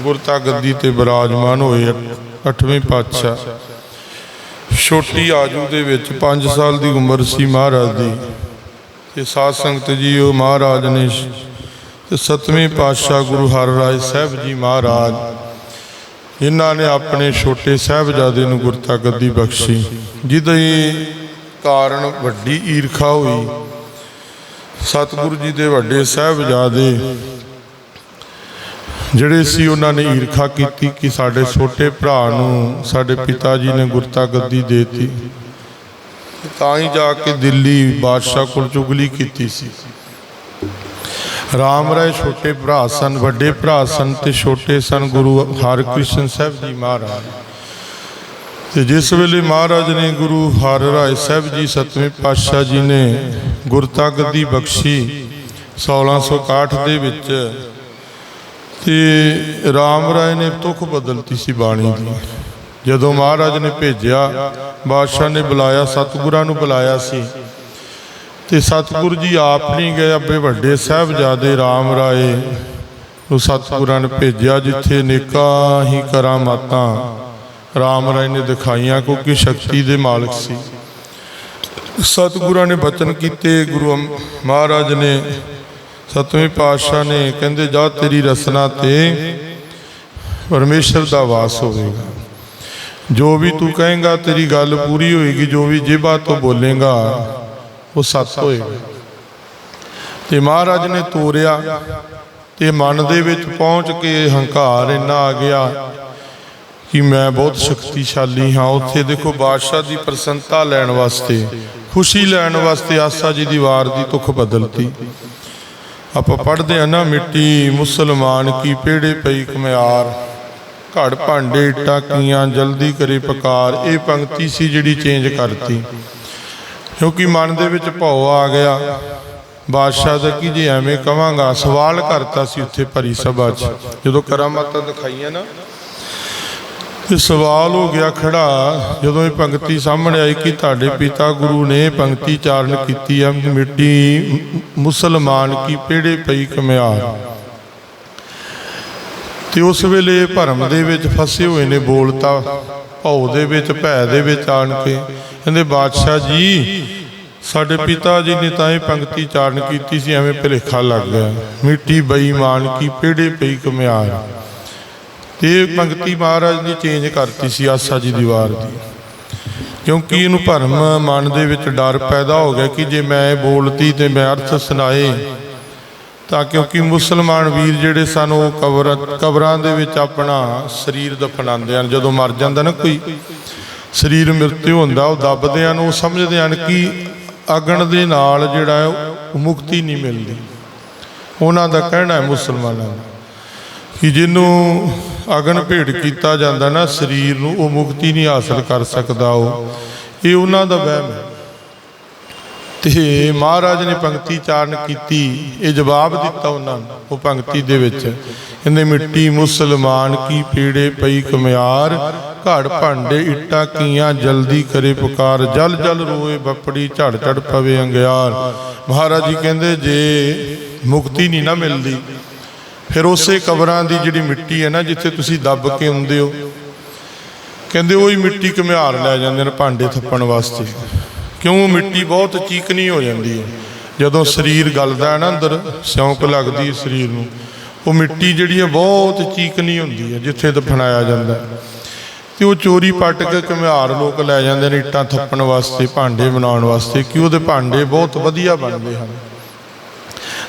ਗੁਰਤਾ ਗੱਦੀ ਤੇ ਬਿਰਾਜਮਾਨ ਹੋਏ ਅੱਠਵੇਂ ਪਾਤਸ਼ਾਹ। ਛੋਟੀ ਆਜੂ ਦੇ ਵਿੱਚ 5 ਸਾਲ ਦੀ ਉਮਰ ਸੀ ਮਹਾਰਾਜ ਦੀ। ਤੇ ਸਾਧ ਸੰਗਤ ਜੀ ਉਹ ਮਹਾਰਾਜ ਨੇ ਤੇ ਸਤਵੇਂ ਪਾਤਸ਼ਾਹ ਗੁਰੂ ਹਰਿਰਾਏ ਸਾਹਿਬ ਜੀ ਮਹਾਰਾਜ ਇਹਨਾਂ ਨੇ ਆਪਣੇ ਛੋਟੇ ਸਾਹਿਬਜ਼ਾਦੇ ਨੂੰ ਗੁਰਤਾ ਗੱਦੀ ਬਖਸ਼ੀ। ਜਿਹਦੇ ਕਾਰਨ ਵੱਡੀ ਈਰਖਾ ਹੋਈ। ਸਤਿਗੁਰੂ ਜੀ ਦੇ ਵੱਡੇ ਸਾਹਿਬਜ਼ਾਦੇ, ਜਿਹੜੇ ਸੀ ਉਹਨਾਂ ਨੇ ਈਰਖਾ ਕੀਤੀ ਕਿ ਸਾਡੇ ਛੋਟੇ ਭਰਾ ਨੂੰ ਸਾਡੇ ਪਿਤਾ ਜੀ ਨੇ ਗੁਰਤਾ ਗੱਦੀ ਦੇਤੀ। ਤਾਂ ਹੀ ਜਾ ਕੇ ਦਿੱਲੀ ਬਾਦਸ਼ਾਹ ਕੋਲ ਚੁਗਲੀ ਕੀਤੀ ਸੀ। ਰਾਮ ਰਾਏ ਛੋਟੇ ਭਰਾ ਸਨ, ਵੱਡੇ ਭਰਾ ਸਨ ਤੇ ਛੋਟੇ ਸਨ ਗੁਰੂ ਹਰਿਕ੍ਰਿਸ਼ਨ ਸਾਹਿਬ ਜੀ ਮਹਾਰਾਜ। ਤੇ ਜਿਸ ਵੇਲੇ ਮਹਾਰਾਜ ਨੇ ਗੁਰੂ ਹਰ ਰਾਏ ਸਾਹਿਬ ਜੀ ਸਤਵੇਂ ਪਾਤਸ਼ਾਹ ਜੀ ਨੇ ਗੁਰਤਾ ਦੀ ਬਖਸ਼ੀ 1661 ਦੇ ਵਿੱਚ ਤੇ ਰਾਮ ਰਾਏ ਨੇ ਤੁਖ ਬਦਲਤੀ ਸੀ ਬਾਣੀ ਦੀ। ਜਦੋਂ ਮਹਾਰਾਜ ਨੇ ਭੇਜਿਆ, ਬਾਦਸ਼ਾਹ ਨੇ ਬੁਲਾਇਆ, ਸਤਿਗੁਰਾਂ ਨੂੰ ਬੁਲਾਇਆ ਸੀ। ਤੇ ਸਤਿਗੁਰੂ ਜੀ ਆਪ ਨਹੀਂ ਗਏ, ਅੱਬੇ ਵੱਡੇ ਸਾਹਿਬਜ਼ਾਦੇ ਰਾਮ ਰਾਏ ਨੂੰ ਸਤਿਗੁਰਾਂ ਨੇ ਭੇਜਿਆ, ਜਿੱਥੇ ਨੇਕਾਂ ਹੀ ਕਰਾਮਾਤਾਂ ਰਾਮ ਰਾਏ ਨੇ ਦਿਖਾਈਆਂ ਕਿਉਂਕਿ ਸ਼ਕਤੀ ਦੇ ਮਾਲਕ ਸੀ। ਸਤਿਗੁਰਾਂ ਨੇ ਬਚਨ ਕੀਤੇ, ਗੁਰੂ ਮਹਾਰਾਜ ਨੇ, ਸਤਵੇਂ ਪਾਤਸ਼ਾਹ ਨੇ, ਕਹਿੰਦੇ, ਜਾ ਤੇਰੀ ਰਸਨਾ ਤੇ ਪਰਮੇਸ਼ਰ ਦਾ ਵਾਸ ਹੋਵੇਗਾ। ਜੋ ਵੀ ਤੂੰ ਕਹੇਗਾ, ਤੇਰੀ ਗੱਲ ਪੂਰੀ ਹੋਏਗੀ, ਜੋ ਵੀ ਜੀਭਾ ਤੋਂ ਬੋਲੇਗਾ, ਉਹ ਸੱਚ ਹੋਏਗਾ। ਤੇ ਮਹਾਰਾਜ ਨੇ ਤੋਰਿਆ ਤੇ ਮਨ ਦੇ ਵਿੱਚ ਪਹੁੰਚ ਕੇ ਹੰਕਾਰ ਇੰਨਾ ਆ ਗਿਆ ਕਿ ਮੈਂ ਬਹੁਤ ਸ਼ਕਤੀਸ਼ਾਲੀ ਹਾਂ। ਉੱਥੇ ਦੇਖੋ ਬਾਦਸ਼ਾਹ ਦੀ ਪ੍ਰਸੰਨਤਾ ਲੈਣ ਵਾਸਤੇ, ਖੁਸ਼ੀ ਲੈਣ ਵਾਸਤੇ ਆਸਾ ਜੀ ਦੀ ਵਾਰ ਦੀ ਤੁਖ ਬਦਲਤੀ। ਆਪਾਂ ਪੜ੍ਹਦੇ ਆ ਨਾ ਮਿੱਟੀ, ਮੁਸਲਮਾਨ ਕੀ ਪੇੜੇ ਪਈ ਕਮਿਆਰ ਘੜ ਭਾਂਡੇ, ਟਾਕੀਆਂ, ਜਲਦੀ ਕਰੇ ਪਕਾਰ, ਇਹ ਪੰਕਤੀ ਸੀ ਜਿਹੜੀ ਚੇਂਜ ਕਰਤੀ। ਕਿਉਂਕਿ ਮਨ ਦੇ ਵਿੱਚ ਭਉ ਆ ਗਿਆ। ਬਾਦਸ਼ਾਹ ਦਾ ਕੀ ਜੇ ਐਵੇਂ ਕਵਾਂਗਾ, ਸਵਾਲ ਕਰਤਾ ਸੀ ਉੱਥੇ ਭਰੀ ਸਭਾ 'ਚ। ਜਦੋਂ ਕਰਾਮਾਤਾਂ ਦਿਖਾਈਆਂ ਨਾ ਤੇ ਸਵਾਲ ਹੋ ਗਿਆ ਖੜਾ, ਜਦੋਂ ਇਹ ਪੰਕਤੀ ਸਾਹਮਣੇ ਆਈ ਕਿ ਤੁਹਾਡੇ ਪਿਤਾ ਗੁਰੂ ਨੇ ਇਹ ਪੰਕਤੀ ਚਾਰਨ ਕੀਤੀ ਹੈ ਮਿੱਟੀ ਮੁਸਲਮਾਨ ਕੀ ਪੇੜੇ ਪਈ ਕਮਿਆਰ। ਤੇ ਉਸ ਵੇਲੇ ਭਰਮ ਦੇ ਵਿੱਚ ਫਸੇ ਹੋਏ ਨੇ ਬੋਲਤਾ, ਭਉ ਦੇ ਵਿੱਚ, ਭੈ ਦੇ ਵਿੱਚ ਆਣ ਕੇ। ਕਹਿੰਦੇ, ਬਾਦਸ਼ਾਹ ਜੀ, ਸਾਡੇ ਪਿਤਾ ਜੀ ਨੇ ਤਾਂ ਇਹ ਪੰਕਤੀ ਚਾਰਨ ਕੀਤੀ ਸੀ, ਐਵੇਂ ਭੁਲੇਖਾ ਲੱਗ ਗਿਆ। ਮਿੱਟੀ ਬੇਈਮਾਨ ਕੀ ਪੇੜੇ ਪਈ ਕਮਿਆਰ। ਇਹ ਪੰਕਤੀ ਮਹਾਰਾਜ ਨੇ ਚੇਂਜ ਕਰਤੀ ਸੀ ਆਸਾ ਜੀ ਦੀ ਵਾਰ ਦੀ। ਕਿਉਂਕਿ ਇਹਨੂੰ ਭਰਮ ਮਨ ਦੇ ਵਿੱਚ ਡਰ ਪੈਦਾ ਹੋ ਗਿਆ ਕਿ ਜੇ ਮੈਂ ਇਹ ਬੋਲਤੀ ਤੇ ਮੈਂ ਅਰਥ ਸੁਣਾਏ, ਤਾਂ ਕਿਉਂਕਿ ਮੁਸਲਮਾਨ ਵੀਰ ਜਿਹੜੇ ਸਨ, ਉਹ ਕਬਰ, ਕਬਰਾਂ ਦੇ ਵਿੱਚ ਆਪਣਾ ਸਰੀਰ ਦਫਨਾਉਂਦੇ ਹਨ। ਜਦੋਂ ਮਰ ਜਾਂਦਾ ਨਾ ਕੋਈ, ਸਰੀਰ ਮ੍ਰਿਤੂ ਹੁੰਦਾ, ਉਹ ਦੱਬਦੇ ਹਨ, ਉਹ ਸਮਝਦੇ ਹਨ ਕਿ ਅਗਣ ਦੇ ਨਾਲ ਜਿਹੜਾ ਮੁਕਤੀ ਨਹੀਂ ਮਿਲਦੀ। ਉਹਨਾਂ ਦਾ ਕਹਿਣਾ ਹੈ ਮੁਸਲਮਾਨਾਂ ਦਾ। ਕਿ ਜਿਹਨੂੰ ਅਗਨ ਭੇਟ ਕੀਤਾ ਜਾਂਦਾ ਨਾ, ਸਰੀਰ ਨੂੰ, ਉਹ ਮੁਕਤੀ ਨਹੀਂ ਹਾਸਲ ਕਰ ਸਕਦਾ ਉਹ। ਇਹ ਉਹਨਾਂ ਦਾ ਵਹਿਮ ਹੈ। ਤੇ ਮਹਾਰਾਜ ਨੇ ਪੰਕਤੀ ਚਾਰਨ ਕੀਤੀ, ਇਹ ਜਵਾਬ ਦਿੱਤਾ ਉਹਨਾਂ ਨੂੰ, ਉਹ ਪੰਕਤੀ ਦੇ ਵਿੱਚ। ਕਹਿੰਦੇ, ਮਿੱਟੀ ਮੁਸਲਮਾਨ ਕੀ ਪੀੜੇ ਪਈ ਕਮਿਆਰ ਘੜ ਭਾਂਡੇ ਇੱਟਾਂ ਕੀਆਂ ਜਲਦੀ ਕਰੇ ਪੁਕਾਰ, ਜਲ ਜਲ ਰੋਏ ਬੱਪੜੀ, ਝੜ ਝੜ ਪਵੇ ਅੰਗਿਆਰ। ਮਹਾਰਾਜ ਜੀ ਕਹਿੰਦੇ, ਜੇ ਮੁਕਤੀ ਨਹੀਂ ਨਾ ਮਿਲਦੀ ਫਿਰ ਉਸੇ ਕਬਰਾਂ ਦੀ ਜਿਹੜੀ ਮਿੱਟੀ ਹੈ ਨਾ, ਜਿੱਥੇ ਤੁਸੀਂ ਦੱਬ ਕੇ ਆਉਂਦੇ ਹੋ, ਕਹਿੰਦੇ ਉਹੀ ਮਿੱਟੀ ਘੁਮਿਆਰ ਲੈ ਜਾਂਦੇ ਨੇ ਭਾਂਡੇ ਥੱਪਣ ਵਾਸਤੇ। ਕਿਉਂ? ਉਹ ਮਿੱਟੀ ਬਹੁਤ ਚੀਕਣੀ ਹੋ ਜਾਂਦੀ ਹੈ। ਜਦੋਂ ਸਰੀਰ ਗਲਦਾ ਹੈ ਨਾ ਅੰਦਰ, ਸਿਉਂਕ ਲੱਗਦੀ ਹੈ ਸਰੀਰ ਨੂੰ, ਉਹ ਮਿੱਟੀ ਜਿਹੜੀ ਹੈ ਬਹੁਤ ਚੀਕਣੀ ਹੁੰਦੀ ਹੈ, ਜਿੱਥੇ ਦਫਨਾਇਆ ਜਾਂਦਾ ਹੈ। ਤੇ ਉਹ ਚੋਰੀ ਪੱਟ ਕੇ ਘੁਮਿਆਰ ਲੋਕ ਲੈ ਜਾਂਦੇ ਨੇ ਇੱਟਾਂ ਥੱਪਣ ਵਾਸਤੇ, ਭਾਂਡੇ ਬਣਾਉਣ ਵਾਸਤੇ, ਕਿ ਉਹਦੇ ਭਾਂਡੇ ਬਹੁਤ ਵਧੀਆ ਬਣਦੇ ਹਨ।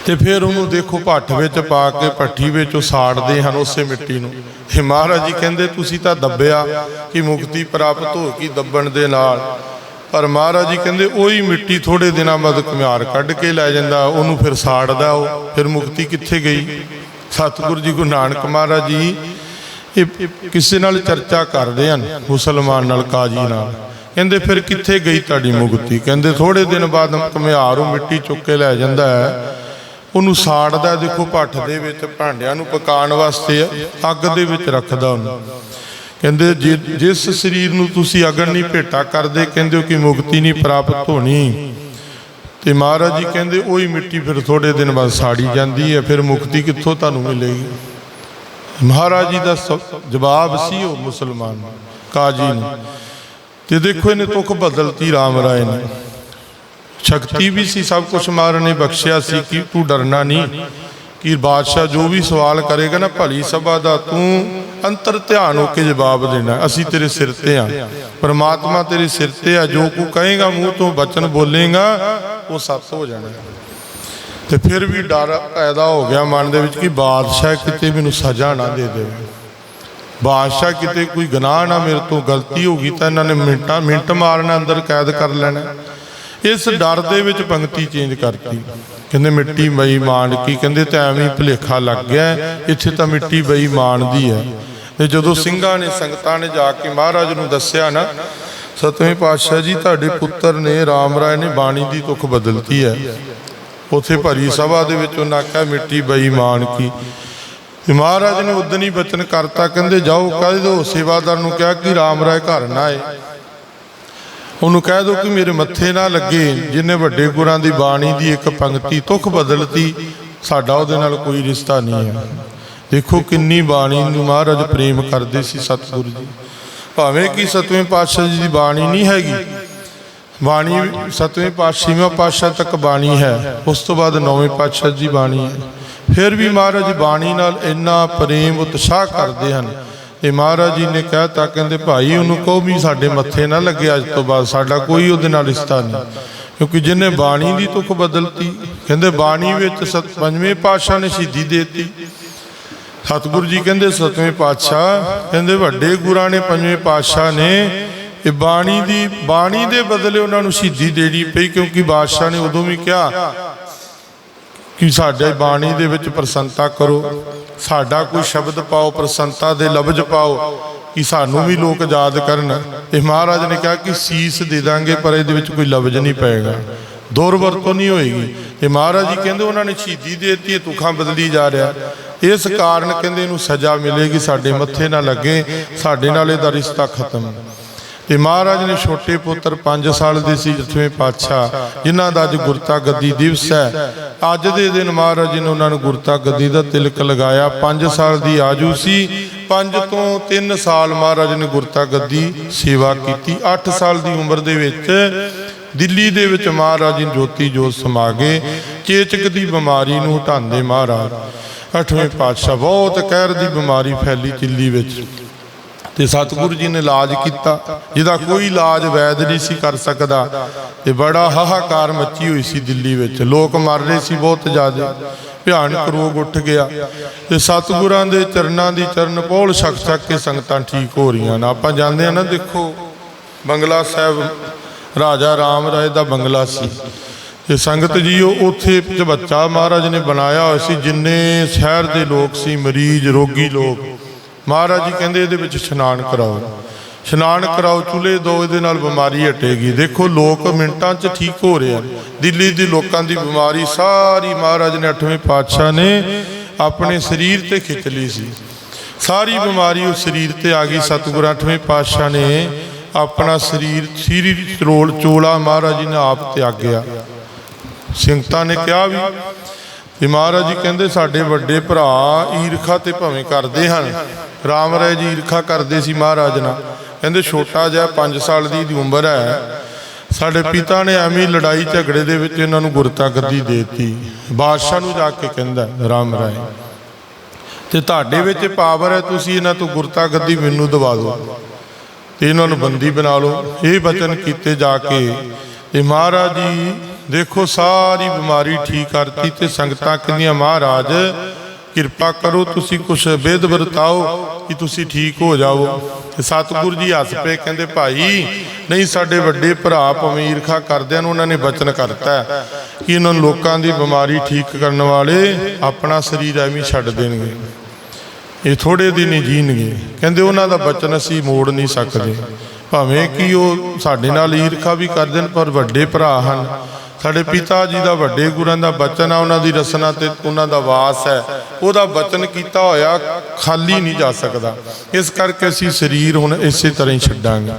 ਤੇ ਫਿਰ ਉਹਨੂੰ ਦੇਖੋ ਭੱਠ ਵਿੱਚ ਪਾ ਕੇ, ਭੱਠੀ ਵਿੱਚ ਉਹ ਸਾੜਦੇ ਹਨ ਉਸੇ ਮਿੱਟੀ ਨੂੰ। ਤੇ ਮਹਾਰਾਜ ਜੀ ਕਹਿੰਦੇ, ਤੁਸੀਂ ਤਾਂ ਦੱਬਿਆ ਕਿ ਮੁਕਤੀ ਪ੍ਰਾਪਤ ਹੋ ਗਈ ਦੱਬਣ ਦੇ ਨਾਲ। ਪਰ ਮਹਾਰਾਜ ਜੀ ਕਹਿੰਦੇ, ਉਹੀ ਮਿੱਟੀ ਥੋੜੇ ਦਿਨਾਂ ਬਾਅਦ ਘੁਮਿਆਰ ਕੱਢ ਕੇ ਲੈ ਜਾਂਦਾ, ਉਹਨੂੰ ਫਿਰ ਸਾੜਦਾ ਉਹ, ਫਿਰ ਮੁਕਤੀ ਕਿੱਥੇ ਗਈ? ਸਤਿਗੁਰੂ ਜੀ, ਗੁਰੂ ਨਾਨਕ ਮਹਾਰਾਜ ਜੀ, ਇਹ ਕਿਸੇ ਨਾਲ ਚਰਚਾ ਕਰਦੇ ਹਨ, ਮੁਸਲਮਾਨ ਨਾਲ, ਕਾਜੀ ਨਾਲ। ਕਹਿੰਦੇ, ਫਿਰ ਕਿੱਥੇ ਗਈ ਤੁਹਾਡੀ ਮੁਕਤੀ? ਕਹਿੰਦੇ ਥੋੜੇ ਦਿਨ ਬਾਅਦ ਘੁਮਿਆਰ ਉਹ ਮਿੱਟੀ ਚੁੱਕ ਕੇ ਲੈ ਜਾਂਦਾ ਹੈ ਉਹਨੂੰ ਸਾੜਦਾ ਦੇਖੋ ਭੱਠ ਦੇ ਵਿੱਚ, ਭਾਂਡਿਆਂ ਨੂੰ ਪਕਾਉਣ ਵਾਸਤੇ ਅੱਗ ਦੇ ਵਿੱਚ ਰੱਖਦਾ ਉਹਨੂੰ। ਕਹਿੰਦੇ ਜੇ, ਜਿਸ ਸਰੀਰ ਨੂੰ ਤੁਸੀਂ ਅਗਨ ਨਹੀਂ ਭੇਟਾ ਕਰਦੇ, ਕਹਿੰਦੇ ਹੋ ਕਿ ਮੁਕਤੀ ਨਹੀਂ ਪ੍ਰਾਪਤ ਹੋਣੀ। ਤੇ ਮਹਾਰਾਜ ਜੀ ਕਹਿੰਦੇ ਉਹੀ ਮਿੱਟੀ ਫਿਰ ਥੋੜੇ ਦਿਨ ਬਾਅਦ ਸਾੜੀ ਜਾਂਦੀ ਹੈ, ਫਿਰ ਮੁਕਤੀ ਕਿੱਥੋਂ ਤੁਹਾਨੂੰ ਮਿਲੇਗੀ? ਮਹਾਰਾਜ ਜੀ ਦਾ ਸ- ਜਵਾਬ ਸੀ ਉਹ ਮੁਸਲਮਾਨ ਕਾਜੀ ਨੂੰ। ਤੇ ਦੇਖੋ ਇਹਨੇ ਤੁਖ ਬਦਲਤੀ ਰਾਮ ਰਾਏ ਨੇ। ਸ਼ਕਤੀ ਵੀ ਸੀ, ਸਭ ਕੁਝ ਮਾਰਨ ਨੇ ਬਖਸ਼ਿਆ ਸੀ, ਕਿ ਤੂੰ ਡਰਨਾ ਨਹੀਂ? ਕਿ ਬਾਦਸ਼ਾਹ ਜੋ ਵੀ ਸਵਾਲ ਕਰੇਗਾ ਨਾ, ਭਲੀ ਸਭਾ ਦਾ ਤੂੰ ਅੰਤਰ ਧਿਆਨ ਹੋ ਕੇ ਜਵਾਬ ਦੇਣਾ। ਅਸੀਂ ਤੇਰੇ ਸਿਰ ਤੇ ਆ। ਪਰਮਾਤਮਾ ਤੇਰੇ ਸਿਰ ਤੇ ਆ। ਜੋ ਕੋ ਕਹੇਗਾ, ਮੂੰਹ ਤੋਂ ਬਚਨ ਬੋਲੇਗਾ, ਉਹ ਸੱਤ ਹੋ ਜਾਣਾ। ਤੇ ਫਿਰ ਵੀ ਡਰ ਪੈਦਾ ਹੋ ਗਿਆ ਮਨ ਦੇ ਵਿੱਚ ਕਿ ਬਾਦਸ਼ਾਹ ਕਿਤੇ ਮੈਨੂੰ ਸਜ਼ਾ ਨਾ ਦੇ ਦੇਵੇ। ਬਾਦਸ਼ਾਹ ਕਿਤੇ ਕੋਈ ਗੁਨਾਹ ਨਾ ਮੇਰੇ ਤੋਂ ਗਲਤੀ ਹੋ ਗਈ ਤਾਂ ਇਹਨਾਂ ਨੇ ਮਿੰਟਾਂ ਮਿੰਟ ਮਾਰਨਾ, ਅੰਦਰ ਕੈਦ ਕਰ ਲੈਣਾ। ਇਸ ਡਰ ਦੇ ਵਿੱਚ ਪੰਕਤੀ ਚੇਂਜ ਕਰਤੀ। ਕਹਿੰਦੇ ਮਿੱਟੀ ਬਈ ਮਾਨ ਕੀ? ਕਹਿੰਦੇ ਤਾਂ ਐਵੇਂ ਹੀ ਭੁਲੇਖਾ ਲੱਗ ਗਿਆ। ਇੱਥੇ ਤਾਂ ਮਿੱਟੀ ਬਈ ਮਾਨ ਦੀ ਹੈ। ਤੇ ਜਦੋਂ ਸਿੰਘਾਂ ਨੇ, ਸੰਗਤਾਂ ਨੇ ਜਾ ਕੇ ਮਹਾਰਾਜ ਨੂੰ ਦੱਸਿਆ ਨਾ, ਸਤਵੇਂ ਪਾਤਸ਼ਾਹ ਜੀ, ਤੁਹਾਡੇ ਪੁੱਤਰ ਨੇ ਰਾਮ ਰਾਏ ਨੇ ਬਾਣੀ ਦੀ ਤੁਖ ਬਦਲਤੀ ਹੈ। ਉਥੇ ਭਰੀ ਸਭਾ ਦੇ ਵਿੱਚ ਉਹਨਾਂ ਆਖਿਆ, ਮਿੱਟੀ ਬਈ ਮਾਨ ਕੀ? ਤੇ ਮਹਾਰਾਜ ਨੇ ਉਦਨੀ ਬਚਨ ਕਰਤਾ। ਕਹਿੰਦੇ, ਜਾਓ, ਕਹਿ ਦਿਓ ਸੇਵਾਦਾਰ ਨੂੰ ਕਿਹਾ ਕਿ ਰਾਮ ਰਾਏ ਘਰ ਨਾ ਆਏ। ਉਹਨੂੰ ਕਹਿ ਦਿਓ ਕਿ ਮੇਰੇ ਮੱਥੇ ਨਾ ਲੱਗੇ, ਜਿਨੇ ਵੱਡੇ ਗੁਰਾਂ ਦੀ ਬਾਣੀ ਦੀ ਇੱਕ ਪੰਕਤੀ ਤੁਖ ਬਦਲਤੀ, ਸਾਡਾ ਉਹਦੇ ਨਾਲ ਕੋਈ ਰਿਸ਼ਤਾ ਨਹੀਂ ਹੈ। ਦੇਖੋ ਕਿੰਨੀ ਬਾਣੀ ਨੂੰ ਮਹਾਰਾਜ ਪ੍ਰੇਮ ਕਰਦੇ ਸੀ ਸਤਿਗੁਰੂ ਜੀ। ਭਾਵੇਂ ਕਿ ਸਤਵੇਂ ਪਾਤਸ਼ਾਹ ਜੀ ਦੀ ਬਾਣੀ ਨਹੀਂ ਹੈਗੀ, ਬਾਣੀ ਸਤਵੇਂ ਪਾਤਸ਼ਾਹੀਵਾਂ ਪਾਤਸ਼ਾਹ ਤੱਕ ਬਾਣੀ ਹੈ, ਉਸ ਤੋਂ ਬਾਅਦ ਨੌਵੇਂ ਪਾਤਸ਼ਾਹ ਜੀ ਬਾਣੀ ਹੈ। ਫਿਰ ਵੀ ਮਹਾਰਾਜ ਬਾਣੀ ਨਾਲ ਇੰਨਾ ਪ੍ਰੇਮ ਉਤਸ਼ਾਹ ਕਰਦੇ ਹਨ। ਤੇ ਮਹਾਰਾਜ ਜੀ ਨੇ ਕਹਿਤਾ, ਕਹਿੰਦੇ ਭਾਈ, ਉਹਨੂੰ ਕਹੋ ਵੀ ਸਾਡੇ ਮੱਥੇ ਨਾ ਲੱਗੇ ਅੱਜ ਤੋਂ ਬਾਅਦ, ਸਾਡਾ ਕੋਈ ਉਹਦੇ ਨਾਲ ਰਿਸ਼ਤਾ ਨਹੀਂ। ਕਿਉਂਕਿ ਜਿਹਨੇ ਬਾਣੀ ਦੀ ਤੁਖ ਬਦਲਤੀ, ਕਹਿੰਦੇ ਬਾਣੀ ਵਿੱਚ ਸਤ, ਪੰਜਵੇਂ ਪਾਤਸ਼ਾਹ ਨੇ ਸ਼ਹੀਦੀ ਦਿੱਤੀ। ਸਤਿਗੁਰੂ ਜੀ ਕਹਿੰਦੇ, ਸਤਵੇਂ ਪਾਤਸ਼ਾਹ, ਕਹਿੰਦੇ ਵੱਡੇ ਗੁਰਾਂ ਨੇ ਪੰਜਵੇਂ ਪਾਤਸ਼ਾਹ ਨੇ, ਇਹ ਬਾਣੀ ਦੀ, ਬਾਣੀ ਦੇ ਬਦਲੇ ਉਹਨਾਂ ਨੂੰ ਸ਼ਹੀਦੀ ਦੇਣੀ ਪਈ, ਕਿਉਂਕਿ ਬਾਦਸ਼ਾਹ ਨੇ ਉਦੋਂ ਵੀ ਕਿਹਾ ਕਿ ਸਾਡੇ ਬਾਣੀ ਦੇ ਵਿੱਚ ਪ੍ਰਸੰਨਤਾ ਕਰੋ। ਸਾਡਾ ਕੋਈ ਸ਼ਬਦ ਪਾਓ, ਪ੍ਰਸੰਨਤਾ ਦੇ ਲਫ਼ਜ਼ ਪਾਓ, ਕਿ ਸਾਨੂੰ ਵੀ ਲੋਕ ਯਾਦ ਕਰਨ। ਤੇ ਮਹਾਰਾਜ ਨੇ ਕਿਹਾ ਕਿ ਸੀਸ ਦੇ ਦਾਂਗੇ, ਪਰ ਇਹਦੇ ਵਿੱਚ ਕੋਈ ਲਫ਼ਜ਼ ਨਹੀਂ ਪਏਗਾ। ਦੁਰਵਰਤੋਂ ਨਹੀਂ ਹੋਏਗੀ। ਤੇ ਮਹਾਰਾਜ ਜੀ ਕਹਿੰਦੇ ਉਹਨਾਂ ਨੇ ਸ਼ਹੀਦੀ ਦੇ ਦਿੱਤੀ ਤੁਖਾਂ ਬਦਲੀ ਜਾ ਰਿਹਾ। ਇਸ ਕਾਰਨ ਕਹਿੰਦੇ ਇਹਨੂੰ ਸਜ਼ਾ ਮਿਲੇਗੀ, ਸਾਡੇ ਮੱਥੇ ਨਾ ਲੱਗੇ, ਸਾਡੇ ਨਾਲ ਇਹਦਾ ਰਿਸ਼ਤਾ ਖਤਮ। ਤੇ ਮਹਾਰਾਜ ਨੇ ਛੋਟੇ ਪੁੱਤਰ 5 ਸਾਲ ਦੇ ਸੀ ਜਥਵੇਂ ਪਾਤਸ਼ਾਹ, ਜਿਨ੍ਹਾਂ ਦਾ ਅੱਜ ਗੁਰਤਾ ਗੱਦੀ ਦਿਵਸ ਹੈ। ਅੱਜ ਦੇ ਦਿਨ ਮਹਾਰਾਜ ਜੀ ਨੇ ਉਹਨਾਂ ਨੂੰ ਗੁਰਤਾ ਗੱਦੀ ਦਾ ਤਿਲਕ ਲਗਾਇਆ। 5 ਸਾਲ ਦੀ ਆਜੂ ਸੀ। 5 ਤੋਂ 3 ਸਾਲ ਮਹਾਰਾਜ ਨੇ ਗੁਰਤਾ ਗੱਦੀ ਸੇਵਾ ਕੀਤੀ। 8 ਸਾਲ ਦੀ ਉਮਰ ਦੇ ਵਿੱਚ ਦਿੱਲੀ ਦੇ ਵਿੱਚ ਮਹਾਰਾਜ ਜੀ ਜੋਤੀ ਜੋਤ ਸਮਾ ਗਏ ਚੇਚਕ ਦੀ ਬਿਮਾਰੀ ਨੂੰ ਹਟਾਉਂਦੇ ਮਹਾਰਾਜ। ਅੱਠਵੇਂ ਪਾਤਸ਼ਾਹ ਬਹੁਤ ਕਹਿਰ ਦੀ ਬਿਮਾਰੀ ਫੈਲੀ ਦਿੱਲੀ ਵਿੱਚ। ਤੇ ਸਤਿਗੁਰੂ ਜੀ ਨੇ ਇਲਾਜ ਕੀਤਾ, ਜਿਹਦਾ ਕੋਈ ਇਲਾਜ ਵੈਦ ਨਹੀਂ ਸੀ ਕਰ ਸਕਦਾ। ਤੇ ਬੜਾ ਹਾਹਾਕਾਰ ਮੱਚੀ ਹੋਈ ਸੀ ਦਿੱਲੀ ਵਿੱਚ। ਲੋਕ ਮਰ ਰਹੇ ਸੀ ਬਹੁਤ ਜ਼ਿਆਦਾ। ਭਿਆਨਕ ਰੋਗ ਉੱਠ ਗਿਆ। ਤੇ ਸਤਿਗੁਰਾਂ ਦੇ ਚਰਨਾਂ ਦੀ ਚਰਨ ਪੋਲ ਛਕ ਛਕ ਕੇ ਸੰਗਤਾਂ ਠੀਕ ਹੋ ਰਹੀਆਂ ਨੇ। ਆਪਾਂ ਜਾਂਦੇ ਆ ਨਾ, ਦੇਖੋ, ਬੰਗਲਾ ਸਾਹਿਬ, ਰਾਜਾ ਰਾਮ ਰਾਏ ਦਾ ਬੰਗਲਾ ਸੀ। ਤੇ ਸੰਗਤ ਜੀ, ਉਹ ਉੱਥੇ ਬੱਚਾ ਮਹਾਰਾਜ ਨੇ ਬਣਾਇਆ ਹੋਇਆ ਸੀ। ਜਿੰਨੇ ਸ਼ਹਿਰ ਦੇ ਲੋਕ ਸੀ, ਮਰੀਜ਼, ਰੋਗੀ ਲੋਕ। ਮਹਾਰਾਜ ਜੀ ਕਹਿੰਦੇ ਇਹਦੇ ਵਿੱਚ ਇਸ਼ਨਾਨ ਕਰਾਓ। ਇਸ਼ਨਾਨ ਕਰਾਓ, ਚੁੱਲ੍ਹੇ ਦੋ ਇਹਦੇ ਨਾਲ ਬਿਮਾਰੀ ਹਟੇਗੀ। ਦੇਖੋ, ਲੋਕ ਮਿੰਟਾਂ 'ਚ ਠੀਕ ਹੋ ਰਹੇ ਆ ਦਿੱਲੀ ਦੇ ਲੋਕਾਂ ਦੀ ਬਿਮਾਰੀ ਸਾਰੀ ਮਹਾਰਾਜ ਨੇ 8ਵੇਂ ਪਾਤਸ਼ਾਹ ਨੇ ਆਪਣੇ ਸਰੀਰ ਤੇ ਖਿੱਚ ਲਈ ਸੀ। ਸਾਰੀ ਬਿਮਾਰੀ ਉਸ ਸਰੀਰ ਤੇ ਆ ਗਈ। ਸਤਿਗੁਰ 8ਵੇਂ ਪਾਤਸ਼ਾਹ ਨੇ ਆਪਣਾ ਸਰੀਰ ਸ੍ਰੀ ਚਰੋਲ ਚੋਲਾ ਮਹਾਰਾਜ ਜੀ ਨੇ ਆਪ ਤਿਆਗਿਆ। ਸੰਗਤਾਂ ਨੇ ਕਿਹਾ ਵੀ ਤੇ ਮਹਾਰਾਜ ਜੀ ਕਹਿੰਦੇ ਸਾਡੇ ਵੱਡੇ ਭਰਾ ਈਰਖਾ ਤੇ ਭਵੇਂ ਕਰਦੇ ਹਨ। ਰਾਮ ਰਾਏ ਜੀ ਈਰਖਾ ਕਰਦੇ ਸੀ ਮਹਾਰਾਜ ਨਾਲ। ਕਹਿੰਦੇ ਛੋਟਾ ਜਿਹਾ 5 ਸਾਲ ਦੀ ਦੀ ਉਮਰ ਹੈ। ਸਾਡੇ ਪਿਤਾ ਨੇ ਐਵੇਂ ਲੜਾਈ ਝਗੜੇ ਦੇ ਵਿੱਚ ਇਹਨਾਂ ਨੂੰ ਗੁਰਤਾ ਗੱਦੀ ਦੇਤੀ। ਬਾਦਸ਼ਾਹ ਨੂੰ ਜਾ ਕੇ ਕਹਿੰਦਾ ਰਾਮ ਰਾਏ, ਤੇ ਤੁਹਾਡੇ ਵਿੱਚ ਪਾਵਰ ਹੈ, ਤੁਸੀਂ ਇਹਨਾਂ ਤੋਂ ਗੁਰਤਾ ਗੱਦੀ ਮੈਨੂੰ ਦਵਾ ਦਿਓ। ਤੇ ਇਹਨਾਂ ਨੂੰ ਬੰਦੀ ਬਣਾ ਲਓ। ਇਹ ਬਚਨ ਕੀਤੇ ਜਾ ਕੇ ਤੇ ਮਹਾਰਾਜ ਜੀ ਦੇਖੋ, ਸਾਰੀ ਬਿਮਾਰੀ ਠੀਕ ਕਰਤੀ ਤੇ ਸੰਗਤਾਂ ਕਹਿੰਦੀਆਂ, ਮਹਾਰਾਜ, ਕਿਰਪਾ ਕਰੋ, ਤੁਸੀਂ ਕੁਛ ਵਿਧ ਵਰਤਾਓ ਕਿ ਤੁਸੀਂ ਠੀਕ ਹੋ ਜਾਓ। ਤੇ ਸਤਿਗੁਰੂ ਜੀ ਹੱਸ ਪਏ, ਕਹਿੰਦੇ, ਭਾਈ, ਨਹੀਂ, ਸਾਡੇ ਵੱਡੇ ਭਰਾ ਭਾਵੇਂ ਈਰਖਾ ਕਰਦਿਆਂ ਨੂੰ ਉਹਨਾਂ ਨੇ ਬਚਨ ਕਰਤਾ ਕਿ ਇਹਨਾਂ ਲੋਕਾਂ ਦੀ ਬਿਮਾਰੀ ਠੀਕ ਕਰਨ ਵਾਲੇ ਆਪਣਾ ਸਰੀਰ ਐਵੇਂ ਛੱਡ ਦੇਣਗੇ। ਇਹ ਥੋੜੇ ਦਿਨ ਹੀ ਜੀਣਗੇ। ਕਹਿੰਦੇ, ਉਹਨਾਂ ਦਾ ਬਚਨ ਅਸੀਂ ਮੋੜ ਨਹੀਂ ਸਕਦੇ। ਭਾਵੇਂ ਕਿ ਉਹ ਸਾਡੇ ਨਾਲ ਈਰਖਾ ਵੀ ਕਰਦੇ ਨੇ ਪਰ ਵੱਡੇ ਭਰਾ ਹਨ। ਸਾਡੇ ਪਿਤਾ ਜੀ ਦਾ ਵੱਡੇ ਗੁਰਾਂ ਦਾ ਬਚਨ ਆ, ਉਹਨਾਂ ਦੀ ਰਸਨਾ ਤੇ ਉਹਨਾਂ ਦਾ ਵਾਸ ਹੈ। ਉਹਦਾ ਬਚਨ ਕੀਤਾ ਹੋਇਆ ਖਾਲੀ ਨਹੀਂ ਜਾ ਸਕਦਾ। ਇਸ ਕਰਕੇ ਅਸੀਂ ਸਰੀਰ ਹੁਣ ਇਸੇ ਤਰ੍ਹਾਂ ਹੀ ਛੱਡਾਂਗੇ।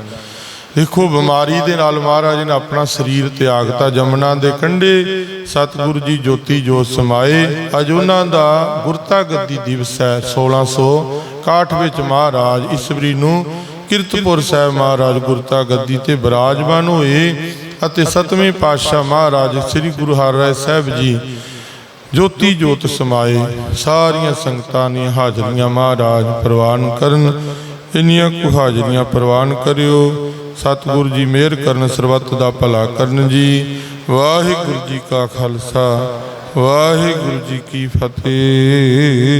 ਦੇਖੋ, ਬਿਮਾਰੀ ਦੇ ਨਾਲ ਮਹਾਰਾਜ ਨੇ ਆਪਣਾ ਸਰੀਰ ਤਿਆਗਤਾ। ਜਮਨਾ ਦੇ ਕੰਢੇ ਸਤਿਗੁਰੂ ਜੀ ਜੋਤੀ ਜੋਤ ਸਮਾਏ। ਅਜ ਉਹਨਾਂ ਦਾ ਗੁਰਤਾ ਗੱਦੀ ਦਿਵਸ ਹੈ 1661 ਵਿੱਚ ਮਹਾਰਾਜ ਈਸਵਰੀ ਨੂੰ ਕਿਰਤਪੁਰ ਸਾਹਿਬ ਮਹਾਰਾਜ ਗੁਰਤਾ ਗੱਦੀ ਤੇ ਬਿਰਾਜਮਾਨ ਹੋਏ। ਅਤੇ ਸਤਵੇਂ ਪਾਤਸ਼ਾਹ ਮਹਾਰਾਜ ਸ੍ਰੀ ਗੁਰੂ ਹਰਿਰਾਏ ਸਾਹਿਬ ਜੀ ਜੋਤੀ ਜੋਤ ਸਮਾਏ, ਸਾਰੀਆਂ ਸੰਗਤਾਂ ਨੇ ਹਾਜ਼ਰੀਆਂ ਮਹਾਰਾਜ ਪ੍ਰਵਾਨ ਕਰਨ, ਇੰਨੀਆਂ ਕੁ ਹਾਜ਼ਰੀਆਂ ਪ੍ਰਵਾਨ ਕਰਿਓ। ਸਤਿਗੁਰੂ ਜੀ ਮਿਹਰ ਕਰਨ, ਸਰਬੱਤ ਦਾ ਭਲਾ ਕਰਨ ਜੀ। ਵਾਹਿਗੁਰੂ ਜੀ ਕਾ ਖਾਲਸਾ, ਵਾਹਿਗੁਰੂ ਜੀ ਕੀ ਫਤਿਹ।